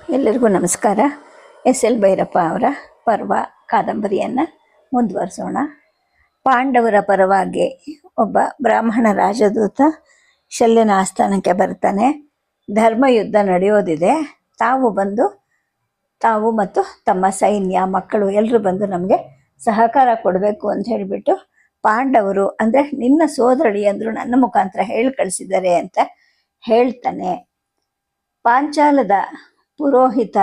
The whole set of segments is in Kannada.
ಎಲ್ಲರಿಗೂ ನಮಸ್ಕಾರ. ಎಸ್ ಎಲ್ ಭೈರಪ್ಪ ಅವರ ಪರ್ವ ಕಾದಂಬರಿಯನ್ನು ಮುಂದುವರಿಸೋಣ. ಪಾಂಡವರ ಪರವಾಗಿ ಒಬ್ಬ ಬ್ರಾಹ್ಮಣ ರಾಜದೂತ ಶಲ್ಯನ ಆಸ್ಥಾನಕ್ಕೆ ಬರ್ತಾನೆ ಧರ್ಮಯುದ್ಧ ನಡೆಯೋದಿದೆ. ತಾವು ಬಂದು, ತಾವು ಮತ್ತು ತಮ್ಮ ಸೈನ್ಯ, ಮಕ್ಕಳು ಎಲ್ಲರೂ ಬಂದು ನಮಗೆ ಸಹಕಾರ ಕೊಡಬೇಕು ಅಂತ ಹೇಳಿಬಿಟ್ಟು ಪಾಂಡವರು ಅಂದರೆ ನಿನ್ನ ಸೋದರಳಿ ಅಂದರು ನನ್ನ ಮುಖಾಂತರ ಹೇಳಿ ಕಳಿಸಿದ್ದಾರೆ ಅಂತ ಹೇಳ್ತಾನೆ. ಪಾಂಚಾಲದ ಪುರೋಹಿತ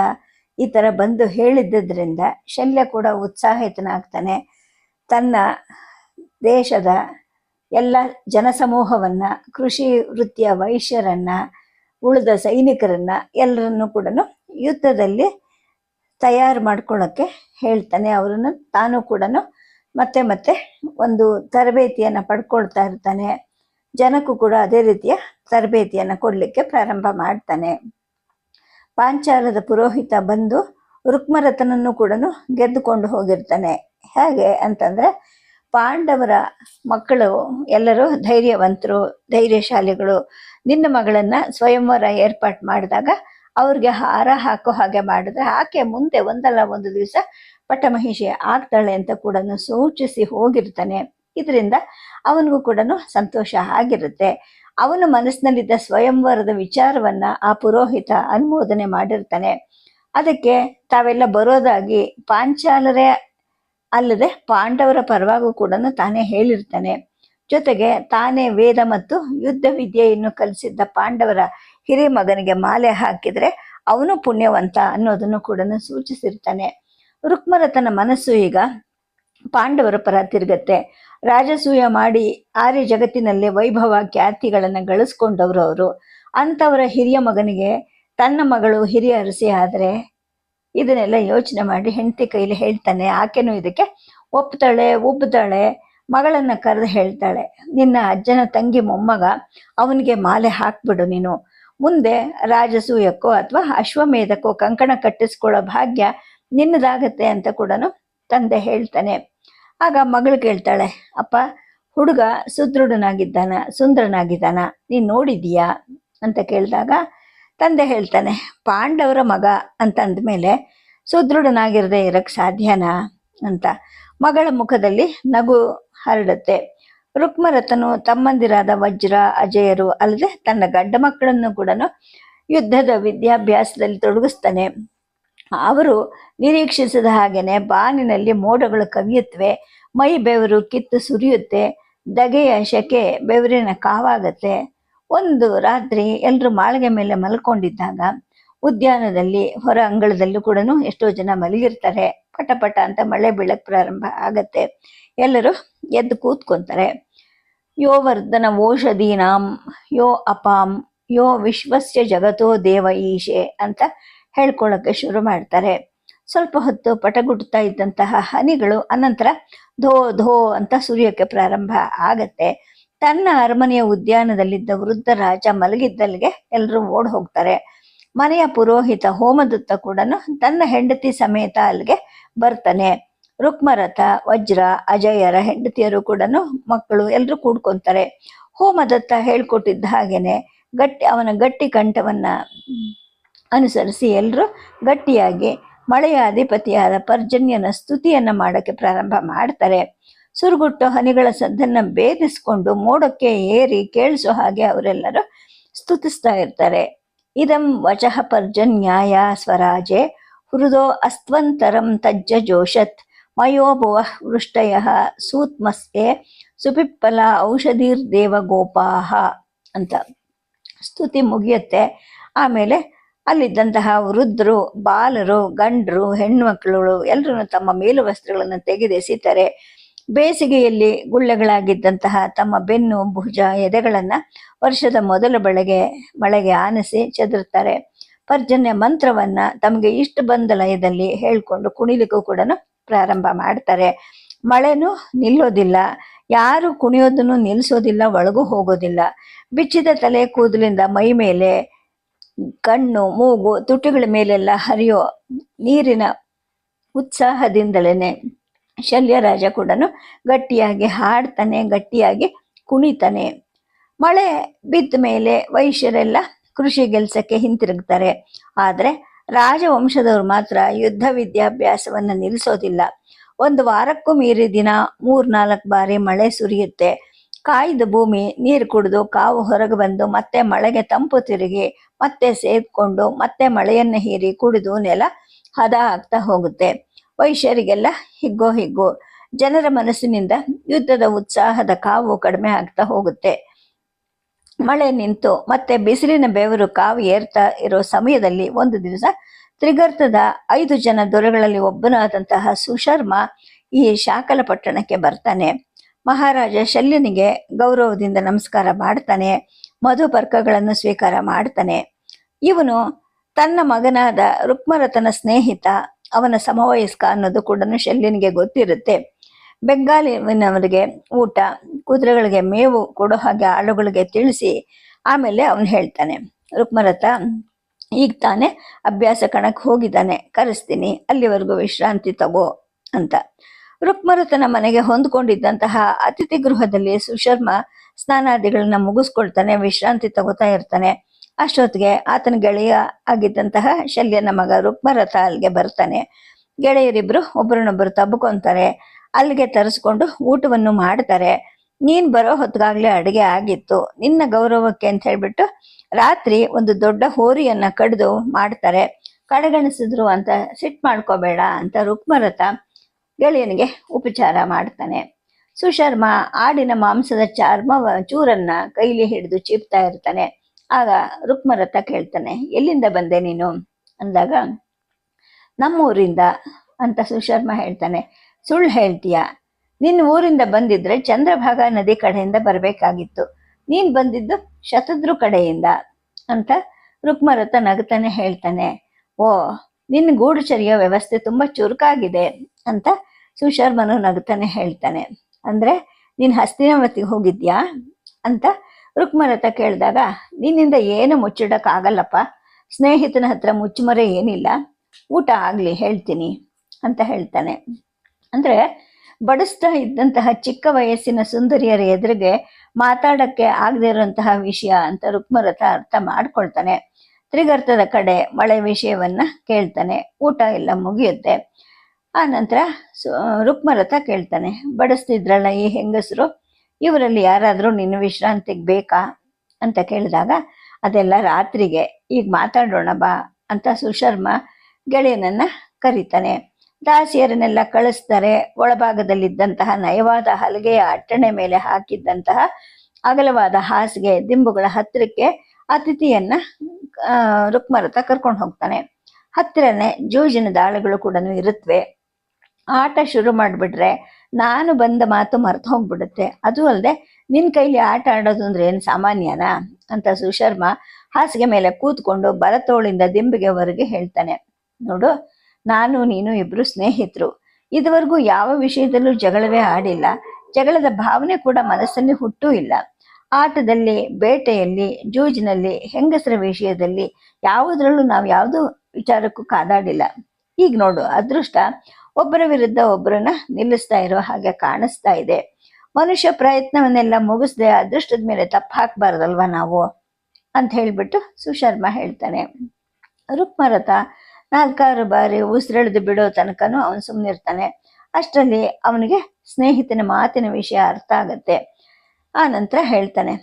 ಈ ಥರ ಬಂದು ಹೇಳಿದ್ದರಿಂದ ಶಲ್ಯ ಕೂಡ ಉತ್ಸಾಹಿತನಾಗ್ತಾನೆ. ತನ್ನ ದೇಶದ ಎಲ್ಲ ಜನಸಮೂಹವನ್ನು, ಕೃಷಿ ವೃತ್ತಿಯ ವೈಶ್ಯರನ್ನು, ಉಳಿದ ಸೈನಿಕರನ್ನು ಎಲ್ಲರನ್ನು ಕೂಡ ಯುದ್ಧದಲ್ಲಿ ತಯಾರು ಮಾಡ್ಕೊಳ್ಳೋಕ್ಕೆ ಹೇಳ್ತಾನೆ. ಅವರನ್ನು ತಾನು ಕೂಡ ಮತ್ತೆ ಮತ್ತೆ ಒಂದು ತರಬೇತಿಯನ್ನು ಪಡ್ಕೊಳ್ತಾ ಇರ್ತಾನೆ. ಜನಕ್ಕೂ ಕೂಡ ಅದೇ ರೀತಿಯ ತರಬೇತಿಯನ್ನು ಕೊಡಲಿಕ್ಕೆ ಪ್ರಾರಂಭ ಮಾಡ್ತಾನೆ. ಪಾಂಚಾಲದ ಪುರೋಹಿತ ಬಂದು ರುಕ್ಮರಥನನ್ನು ಕೂಡ ಗೆದ್ದುಕೊಂಡು ಹೋಗಿರ್ತಾನೆ. ಹೇಗೆ ಅಂತಂದರೆ ಪಾಂಡವರ ಮಕ್ಕಳು ಎಲ್ಲರೂ ಧೈರ್ಯವಂತರು, ಧೈರ್ಯಶಾಲಿಗಳು. ನಿನ್ನ ಮಗಳನ್ನು ಸ್ವಯಂವರ ಏರ್ಪಾಟ್ ಮಾಡಿದಾಗ ಅವ್ರಿಗೆ ಹಾರ ಹಾಕೋ ಹಾಗೆ ಮಾಡಿದ್ರೆ ಆಕೆ ಮುಂದೆ ಒಂದಲ್ಲ ಒಂದು ದಿವಸ ಪಟ್ಟಮಹಿಷಿ ಆಗ್ತಾಳೆ ಅಂತ ಕೂಡ ಸೂಚಿಸಿ ಹೋಗಿರ್ತಾನೆ. ಇದರಿಂದ ಅವನಿಗೂ ಕೂಡ ಸಂತೋಷ ಆಗಿರುತ್ತೆ. ಅವನ ಮನಸ್ಸಿನಲ್ಲಿದ್ದ ಸ್ವಯಂವರದ ವಿಚಾರವನ್ನ ಆ ಪುರೋಹಿತ ಅನುಮೋದನೆ ಮಾಡಿರ್ತಾನೆ. ಅದಕ್ಕೆ ತಾವೆಲ್ಲ ಬರೋದಾಗಿ ಪಾಂಚಾಲರೇ ಅಲ್ಲದೆ ಪಾಂಡವರ ಪರವಾಗೂ ಕೂಡ ತಾನೇ ಹೇಳಿರ್ತಾನೆ. ಜೊತೆಗೆ ತಾನೇ ವೇದ ಮತ್ತು ಯುದ್ಧ ವಿದ್ಯೆಯನ್ನು ಕಲಿಸಿದ್ದ ಪಾಂಡವರ ಹಿರಿಯ ಮಗನಿಗೆ ಮಾಲೆ ಹಾಕಿದ್ರೆ ಅವನು ಪುಣ್ಯವಂತ ಅನ್ನೋದನ್ನು ಕೂಡ ಸೂಚಿಸಿರ್ತಾನೆ. ರುಕ್ಮರಥನ ಮನಸ್ಸು ಈಗ ಪಾಂಡವರ ಪರ ತಿರುಗತ್ತೆ. ರಾಜಸೂಯ ಮಾಡಿ ಆರ್ಯ ಜಗತ್ತಿನಲ್ಲೇ ವೈಭವ ಖ್ಯಾತಿಗಳನ್ನು ಗಳಿಸ್ಕೊಂಡವರು ಅವರು. ಅಂಥವರ ಹಿರಿಯ ಮಗನಿಗೆ ತನ್ನ ಮಗಳು ಹಿರಿಯ ಅರಸಿ ಆದರೆ ಇದನ್ನೆಲ್ಲ ಯೋಚನೆ ಮಾಡಿ ಹೆಂಡತಿ ಕೈಲಿ ಹೇಳ್ತಾನೆ. ಆಕೆನೂ ಇದಕ್ಕೆ ಒಪ್ತಾಳೆ ಉಬ್ಬುತ್ತಾಳೆ ಮಗಳನ್ನು ಕರೆದು ಹೇಳ್ತಾಳೆ. ನಿನ್ನ ಅಜ್ಜನ ತಂಗಿ ಮೊಮ್ಮಗ ಅವನಿಗೆ ಮಾಲೆ ಹಾಕ್ಬಿಡು ನೀನು. ಮುಂದೆ ರಾಜಸೂಯಕ್ಕೋ ಅಥವಾ ಅಶ್ವಮೇಧಕ್ಕೋ ಕಂಕಣ ಕಟ್ಟಿಸ್ಕೊಳ್ಳೋ ಭಾಗ್ಯ ನಿನ್ನದಾಗತ್ತೆ ಅಂತ ಕೂಡ ತಂದೆ ಹೇಳ್ತಾನೆ. ಆಗ ಮಗಳು ಕೇಳ್ತಾಳೆ, ಅಪ್ಪ, ಹುಡುಗ ಸುದೃಢನಾಗಿದ್ದಾನ, ಸುಂದರನಾಗಿದ್ದಾನ, ನೀನು ನೋಡಿದೀಯಾ ಅಂತ ಕೇಳಿದಾಗ ತಂದೆ ಹೇಳ್ತಾನೆ, ಪಾಂಡವರ ಮಗ ಅಂತ ಮೇಲೆ ಸುದೃಢನಾಗಿರದೆ ಇರಕ್ಕೆ ಸಾಧ್ಯನಾ? ಅಂತ. ಮಗಳ ಮುಖದಲ್ಲಿ ನಗು ಹರಡುತ್ತೆ. ರುಕ್ಮರಥನು ತಮ್ಮಂದಿರಾದ ವಜ್ರ, ಅಜಯರು ಅಲ್ಲದೆ ತನ್ನ ಗಂಡ ಮಕ್ಕಳನ್ನು ಕೂಡ ಯುದ್ಧದ ವಿದ್ಯಾಭ್ಯಾಸದಲ್ಲಿ ತೊಡಗಿಸ್ತಾನೆ. ಅವರು ನಿರೀಕ್ಷಿಸಿದ ಹಾಗೇನೆ ಬಾನಿನಲ್ಲಿ ಮೋಡಗಳು ಕವಿಯುತ್ತವೆ, ಮೈ ಬೆವರು ಕಿತ್ತು ಸುರಿಯುತ್ತೆ, ದಗೆಯ ಶೆಕೆ ಬೆವರಿನ ಕಾವಾಗತ್ತೆ. ಒಂದು ರಾತ್ರಿ ಎಲ್ಲರೂ ಮಾಳಿಗೆ ಮೇಲೆ ಮಲ್ಕೊಂಡಿದ್ದಾಗ ಉದ್ಯಾನದಲ್ಲಿ, ಹೊರ ಅಂಗಳದಲ್ಲೂ ಕೂಡ ಎಷ್ಟೋ ಜನ ಮಲಗಿರ್ತಾರೆ. ಪಟ ಪಟ ಅಂತ ಮಳೆ ಬೀಳಕ್ಕೆ ಪ್ರಾರಂಭ ಆಗತ್ತೆ. ಎಲ್ಲರೂ ಎದ್ದು ಕೂತ್ಕೊಂತಾರೆ. ಯೋ ವರ್ಧನ ಓಷಧೀನಾಂ ಯೋ ಅಪಾಂ, ಯೋ ವಿಶ್ವಸ್ಯ ಜಗತೋ ದೇವ ಈಶೆ ಅಂತ ಹೇಳ್ಕೊಳ್ಳೋಕೆ ಶುರು ಮಾಡ್ತಾರೆ. ಸ್ವಲ್ಪ ಹೊತ್ತು ಪಟಗುಡ್ತಾ ಇದ್ದಂತಹ ಹನಿಗಳು ಅನಂತರ ಧೋ ಧೋ ಅಂತ ಸುರಿಯೋಕೆ ಪ್ರಾರಂಭ ಆಗತ್ತೆ. ತನ್ನ ಅರಮನೆಯ ಉದ್ಯಾನದಲ್ಲಿದ್ದ ವೃದ್ಧ ರಾಜ ಮಲಗಿದ್ದಲ್ಲಿಗೆ ಎಲ್ಲರೂ ಓಡ್ ಹೋಗ್ತಾರೆ. ಮನೆಯ ಪುರೋಹಿತ ಹೋಮದತ್ತ ಕೂಡ ತನ್ನ ಹೆಂಡತಿ ಸಮೇತ ಅಲ್ಲಿಗೆ ಬರ್ತಾನೆ. ರುಕ್ಮರಥ, ವಜ್ರ, ಅಜಯರ ಹೆಂಡತಿಯರು ಕೂಡ ಮಕ್ಕಳು ಎಲ್ಲರೂ ಕೂಡ್ಕೊಂತಾರೆ. ಹೋಮದತ್ತ ಹೇಳ್ಕೊಟ್ಟಿದ್ದ ಹಾಗೇನೆ ಗಟ್ಟಿ ಅವನ ಗಟ್ಟಿ ಕಂಠವನ್ನ ಅನುಸರಿಸಿ ಎಲ್ಲರೂ ಗಟ್ಟಿಯಾಗಿ ಮಳೆಯ ಅಧಿಪತಿಯಾದ ಪರ್ಜನ್ಯನ ಸ್ತುತಿಯನ್ನು ಮಾಡೋಕ್ಕೆ ಪ್ರಾರಂಭ ಮಾಡ್ತಾರೆ. ಸುರುಗುಟ್ಟು ಹನಿಗಳ ಸದ್ದನ್ನು ಭೇದಿಸ್ಕೊಂಡು ಮೋಡಕ್ಕೆ ಏರಿ ಕೇಳಿಸೋ ಹಾಗೆ ಅವರೆಲ್ಲರೂ ಸ್ತುತಿಸ್ತಾ ಇರ್ತಾರೆ. ಇದಂ ವಚಃ ಪರ್ಜನ್ಯಾಯ ಸ್ವರಾಜೆ ಹೃದೋ ಅಸ್ತ್ವಂತರಂ ತಜ್ಜ ಜೋಷತ್ ಮಯೋಭುವ ವೃಷ್ಟಯ ಸೂತ್ಮಸ್ಯೆ ಸುಪಿಪ್ಪಲ ಔಷಧೀರ್ದೇವ ಗೋಪಾಹ ಅಂತ ಸ್ತುತಿ ಮುಗಿಯುತ್ತೆ. ಆಮೇಲೆ ಅಲ್ಲಿದ್ದಂತಹ ವೃದ್ಧರು, ಬಾಲರು, ಗಂಡರು ಹೆಣ್ಣು ಮಕ್ಕಳು ಎಲ್ಲರೂ ತಮ್ಮ ಮೇಲು ವಸ್ತ್ರಗಳನ್ನು ತೆಗೆದೆಸಿತಾರೆ. ಬೇಸಿಗೆಯಲ್ಲಿ ಗುಳ್ಳೆಗಳಾಗಿದ್ದಂತಹ ತಮ್ಮ ಬೆನ್ನು, ಭುಜ, ಎದೆಗಳನ್ನು ವರ್ಷದ ಮೊದಲ ಬೆಳಗ್ಗೆ ಮಳೆಗೆ ಆನಿಸಿ ಚದುರ್ತಾರೆ ಪರ್ಜನ್ಯ ಮಂತ್ರವನ್ನ ತಮಗೆ ಇಷ್ಟು ಬಂದ ಲಯದಲ್ಲಿ ಹೇಳ್ಕೊಂಡು ಕುಣಿಲಿಕ್ಕೂ ಕೂಡ ಪ್ರಾರಂಭ ಮಾಡ್ತಾರೆ. ಮಳೆನೂ ನಿಲ್ಲೋದಿಲ್ಲ, ಯಾರು ಕುಣಿಯೋದನ್ನು ನಿಲ್ಲಿಸೋದಿಲ್ಲ ಒಳಗೂ ಹೋಗೋದಿಲ್ಲ. ಬಿಚ್ಚಿದ ತಲೆ ಕೂದಲಿಂದ ಮೈ ಮೇಲೆ ಕಣ್ಣು, ಮೂಗು, ತುಟಿಗಳ ಮೇಲೆಲ್ಲ ಹರಿಯೋ ನೀರಿನ ಉತ್ಸಾಹದಿಂದಲೇ ಶಲ್ಯರಾಜ ಕೂಡ ಗಟ್ಟಿಯಾಗಿ ಹಾಡ್ತಾನೆ, ಗಟ್ಟಿಯಾಗಿ ಕುಣಿತಾನೆ. ಮಳೆ ಬಿದ್ದ ಮೇಲೆ ವೈಶ್ಯರೆಲ್ಲ ಕೃಷಿ ಕೆಲಸಕ್ಕೆ ಹಿಂತಿರುಗ್ತಾರೆ. ಆದರೆ ರಾಜವಂಶದವರು ಮಾತ್ರ ಯುದ್ಧ ವಿದ್ಯಾಭ್ಯಾಸವನ್ನ ನಿಲ್ಲಿಸೋದಿಲ್ಲ ಒಂದು ವಾರಕ್ಕೂ ಮೀರಿ ದಿನ ಮೂರ್ನಾಲ್ಕು ಬಾರಿ ಮಳೆ ಸುರಿಯುತ್ತೆ. ಕಾಯ್ದ ಭೂಮಿ ನೀರು ಕುಡಿದು ಕಾವು ಹೊರಗೆ ಬಂದು ಮತ್ತೆ ಮಳೆಗೆ ತಂಪು ತಿರುಗಿ ಮತ್ತೆ ಸೇದ್ಕೊಂಡು ಮತ್ತೆ ಮಳೆಯನ್ನು ಹೀರಿ ಕುಡಿದು ನೆಲ ಹದ ಆಗ್ತಾ ಹೋಗುತ್ತೆ. ವೈಶ್ಯರಿಗೆಲ್ಲ ಹಿಗ್ಗೋ ಹಿಗ್ಗೋ. ಜನರ ಮನಸ್ಸಿನಿಂದ ಯುದ್ಧದ ಉತ್ಸಾಹದ ಕಾವು ಕಡಿಮೆ ಆಗ್ತಾ ಹೋಗುತ್ತೆ. ಮಳೆ ನಿಂತು ಮತ್ತೆ ಬಿಸಿಲಿನ ಬೆವರು ಕಾವು ಏರ್ತಾ ಇರೋ ಸಮಯದಲ್ಲಿ ಒಂದು ದಿವಸ ತ್ರಿಗರ್ತದ ಐದು ಜನ ದೊರೆಗಳಲ್ಲಿ ಒಬ್ಬನಾದಂತಹ ಸುಶರ್ಮ ಈ ಶಾಕಲಪಟ್ಟಣಕ್ಕೆ ಬರ್ತಾನೆ. ಮಹಾರಾಜ ಶಲ್ಯನಿಗೆ ಗೌರವದಿಂದ ನಮಸ್ಕಾರ ಮಾಡ್ತಾನೆ, ಮಧುಪರ್ಕಗಳನ್ನು ಸ್ವೀಕಾರ ಮಾಡ್ತಾನೆ. ಇವನು ತನ್ನ ಮಗನಾದ ರುಕ್ಮರತನ ಸ್ನೇಹಿತ, ಅವನ ಸಮವಯಸ್ಕ ಅನ್ನೋದು ಕೂಡ ಶಲ್ಯನಿಗೆ ಗೊತ್ತಿರುತ್ತೆ. ಬೆಂಗಾಲಿನವರಿಗೆ ಊಟ, ಕುದುರೆಗಳಿಗೆ ಮೇವು ಕೊಡೋ ಹಾಗೆ ಆಳುಗಳಿಗೆ ತಿಳಿಸಿ ಆಮೇಲೆ ಅವನು ಹೇಳ್ತಾನೆ ರುಕ್ಮರಥ ಈಗ ತಾನೇ ಅಭ್ಯಾಸ ಕಣಕ್ಕೆ ಹೋಗಿದ್ದಾನೆ, ಕರೆಸ್ತೀನಿ, ಅಲ್ಲಿವರೆಗೂ ವಿಶ್ರಾಂತಿ ತಗೋ ಅಂತ. ರುಕ್ಮರಥನ ಮನೆಗೆ ಹೊಂದಿಕೊಂಡಿದ್ದಂತಹ ಅತಿಥಿ ಗೃಹದಲ್ಲಿ ಸುಶರ್ಮ ಸ್ನಾನಾದಿಗಳನ್ನ ಮುಗಿಸ್ಕೊಳ್ತಾನೆ, ವಿಶ್ರಾಂತಿ ತಗೋತಾ ಇರ್ತಾನೆ. ಅಷ್ಟೊತ್ತಿಗೆ ಆತನ ಗೆಳೆಯ ಆಗಿದ್ದಂತಹ ಶಲ್ಯನ ಮಗ ರುಕ್ಮರಥ ಅಲ್ಲಿಗೆ ಬರ್ತಾನೆ. ಗೆಳೆಯರಿಬ್ರು ಒಬ್ಬರನ್ನೊಬ್ಬರು ತಬ್ಕೊಂತಾರೆ. ಅಲ್ಲಿಗೆ ತರಿಸ್ಕೊಂಡು ಊಟವನ್ನು ಮಾಡ್ತಾರೆ. ನೀನ್ ಬರೋ ಹೊತ್ತಿಗಾಗ್ಲೇ ಅಡುಗೆ ಆಗಿತ್ತು. ನಿನ್ನ ಗೌರವಕ್ಕೆ ಅಂತ ಹೇಳ್ಬಿಟ್ಟು ರಾತ್ರಿ ಒಂದು ದೊಡ್ಡ ಹೋರಿಯನ್ನ ಕಡ್ದು ಮಾಡ್ತಾರೆ. ಕಡೆಗಣಿಸಿದ್ರು ಅಂತ ಸಿಟ್ ಮಾಡ್ಕೋಬೇಡ ಅಂತ ರುಕ್ಮರಥ ಗೆಳೆಯನಿಗೆ ಉಪಚಾರ ಮಾಡ್ತಾನೆ. ಸುಶರ್ಮ ಆಡಿನ ಮಾಂಸದ ಚರ್ಮ ಚೂರನ್ನ ಕೈಲಿ ಹಿಡಿದು ಚೀಪ್ತಾ ಇರ್ತಾನೆ. ಆಗ ರುಕ್ಮರಥ ಕೇಳ್ತಾನೆ, ಎಲ್ಲಿಂದ ಬಂದೆ ನೀನು? ಅಂದಾಗ, ನಮ್ಮೂರಿಂದ, ಅಂತ ಸುಶರ್ಮ ಹೇಳ್ತಾನೆ. ಸುಳ್ಳು ಹೇಳ್ತೀಯ? ನಿನ್ನ ಊರಿಂದ ಬಂದಿದ್ರೆ ಚಂದ್ರಭಾಗ ನದಿ ಕಡೆಯಿಂದ ಬರಬೇಕಾಗಿತ್ತು. ನೀನ್ ಬಂದಿದ್ದು ಶತದ್ರು ಕಡೆಯಿಂದ, ಅಂತ ರುಕ್ಮರಥ ನಗತಾನೆ ಹೇಳ್ತಾನೆ. ಓ, ನಿನ್ನ ಚರಿಯೋ ವ್ಯವಸ್ಥೆ ತುಂಬಾ ಚುರುಕಾಗಿದೆ, ಅಂತ ಸುಶರ್ಮನು ನಗತಾನೆ ಹೇಳ್ತಾನೆ. ಅಂದ್ರೆ, ನೀನ್ ಹಸ್ತಿನಾವತಿಗೆ ಹೋಗಿದ್ಯಾ? ಅಂತ ರುಕ್ಮರಥ ಕೇಳಿದಾಗ, ನಿನ್ನಿಂದ ಏನು ಮುಚ್ಚಿಡಕ್ ಆಗಲ್ಲಪ್ಪ ಸ್ನೇಹಿತನ ಹತ್ರ ಮುಚ್ಚುಮರೆ ಏನಿಲ್ಲ. ಊಟ ಆಗ್ಲಿ, ಹೇಳ್ತೀನಿ ಅಂತ ಹೇಳ್ತಾನೆ. ಅಂದ್ರೆ, ಬಡಿಸ್ತಾ ಇದ್ದಂತಹ ಚಿಕ್ಕ ವಯಸ್ಸಿನ ಸುಂದರಿಯರ ಎದುರಿಗೆ ಮಾತಾಡಕ್ಕೆ ಆಗದೇ ಇರುವಂತಹ ವಿಷಯ ಅಂತ ರುಕ್ಮರಥ ಅರ್ಥ ಮಾಡ್ಕೊಳ್ತಾನೆ. ತ್ರಿಗರ್ತದ ಕಡೆ ಮಳೆ ವಿಷಯವನ್ನ ಕೇಳ್ತಾನೆ. ಊಟ ಎಲ್ಲ ಮುಗಿಯುತ್ತೆ. ಆ ನಂತರ ಸು- ರುಕ್ಮರಥ ಕೇಳ್ತಾನೆ, ಬಡಿಸ್ತಿದ್ರಲ್ಲ ಈ ಹೆಂಗಸರು? ಇವರಲ್ಲಿ ಯಾರಾದರೂ ನಿನ್ನ ವಿಶ್ರಾಂತಿಗೆ ಬೇಕಾ? ಅಂತ ಕೇಳಿದಾಗ, ಅದೆಲ್ಲ ರಾತ್ರಿಗೆ, ಈಗ ಮಾತಾಡೋಣ ಬಾ ಅಂತ ಸುಶರ್ಮ ಗೆಳೆಯನನ್ನು ಕರೀತಾನೆ. ದಾಸಿಯರನ್ನೆಲ್ಲ ಕಳಿಸ್ತಾರೆ, ಒಳಭಾಗದಲ್ಲಿದ್ದಂತಹ ನಯವಾದ ಹಲಗೆಯ ಅಟ್ಟಣೆ ಮೇಲೆ ಹಾಕಿದ್ದಂತಹ ಅಗಲವಾದ ಹಾಸಿಗೆ ದಿಂಬುಗಳ ಹತ್ತಿರಕ್ಕೆ ಅತಿಥಿಯನ್ನ ರುಕ್ಮರತ ಕರ್ಕೊಂಡು ಹೋಗ್ತಾನೆ. ಹತ್ತಿರನೇ ಜೂಜಿನ ದಾಳಗಳು ಕೂಡ ಇರುತ್ತವೆ ಆಟ ಶುರು ಮಾಡಿಬಿಟ್ರೆ ನಾನು ಬಂದ ಮಾತು ಮರ್ತು ಹೋಗ್ಬಿಡುತ್ತೆ. ಅದು ಅಲ್ಲದೆ ನಿನ್ ಕೈಲಿ ಆಟ ಆಡೋದು ಅಂದ್ರೆ ಏನು ಸಾಮಾನ್ಯನಾ? ಅಂತ ಸುಶರ್ಮ ಹಾಸಿಗೆ ಮೇಲೆ ಕೂತ್ಕೊಂಡು ಬಲತೋಳಿಂದ ದಿಂಬಿಗೆ ಹೊರಗೆ ಹೇಳ್ತಾನೆ. ನೋಡು, ನಾನು, ನೀನು ಇಬ್ರು ಸ್ನೇಹಿತರು. ಇದುವರೆಗೂ ಯಾವ ವಿಷಯದಲ್ಲೂ ಜಗಳವೇ ಆಡಿಲ್ಲ. ಜಗಳದ ಭಾವನೆ ಕೂಡ ಮನಸ್ಸಲ್ಲಿ ಹುಟ್ಟೂ ಇಲ್ಲ. ಆಟದಲ್ಲಿ, ಬೇಟೆಯಲ್ಲಿ, ಜೂಜಿನಲ್ಲಿ, ಹೆಂಗಸರ ವಿಷಯದಲ್ಲಿ ಯಾವುದರಲ್ಲೂ ನಾವು ಯಾವುದೂ ವಿಚಾರಕ್ಕೂ ಕಾದಾಡಿಲ್ಲ. ಈಗ ನೋಡು, ಅದೃಷ್ಟ ಒಬ್ಬರ ವಿರುದ್ಧ ಒಬ್ಬರನ್ನ ನಿಲ್ಲಿಸ್ತಾ ಇರೋ ಹಾಗೆ ಕಾಣಿಸ್ತಾ ಇದೆ. ಮನುಷ್ಯ ಪ್ರಯತ್ನವನ್ನೆಲ್ಲ ಮುಗಿಸ್ದೆ ಅದೃಷ್ಟದ ಮೇಲೆ ತಪ್ಪು ಹಾಕ್ಬಾರ್ದಲ್ವಾ ನಾವು? ಅಂತ ಹೇಳ್ಬಿಟ್ಟು ಸುಶರ್ಮ ಹೇಳ್ತಾನೆ. ರುಕ್ಮರಥ ನಾಲ್ಕಾರು ಬಾರಿ ಉಸಿರೆಳೆದು ಬಿಡೋ ತನಕನೂ ಅವನು ಸುಮ್ಮನಿರ್ತಾನೆ ಅಷ್ಟರಲ್ಲಿ ಅವನಿಗೆ ಸ್ನೇಹಿತನ ಮಾತಿನ ವಿಷಯ ಅರ್ಥ ಆಗತ್ತೆ. ಆ ನಂತರ ಹೇಳ್ತಾನೆ,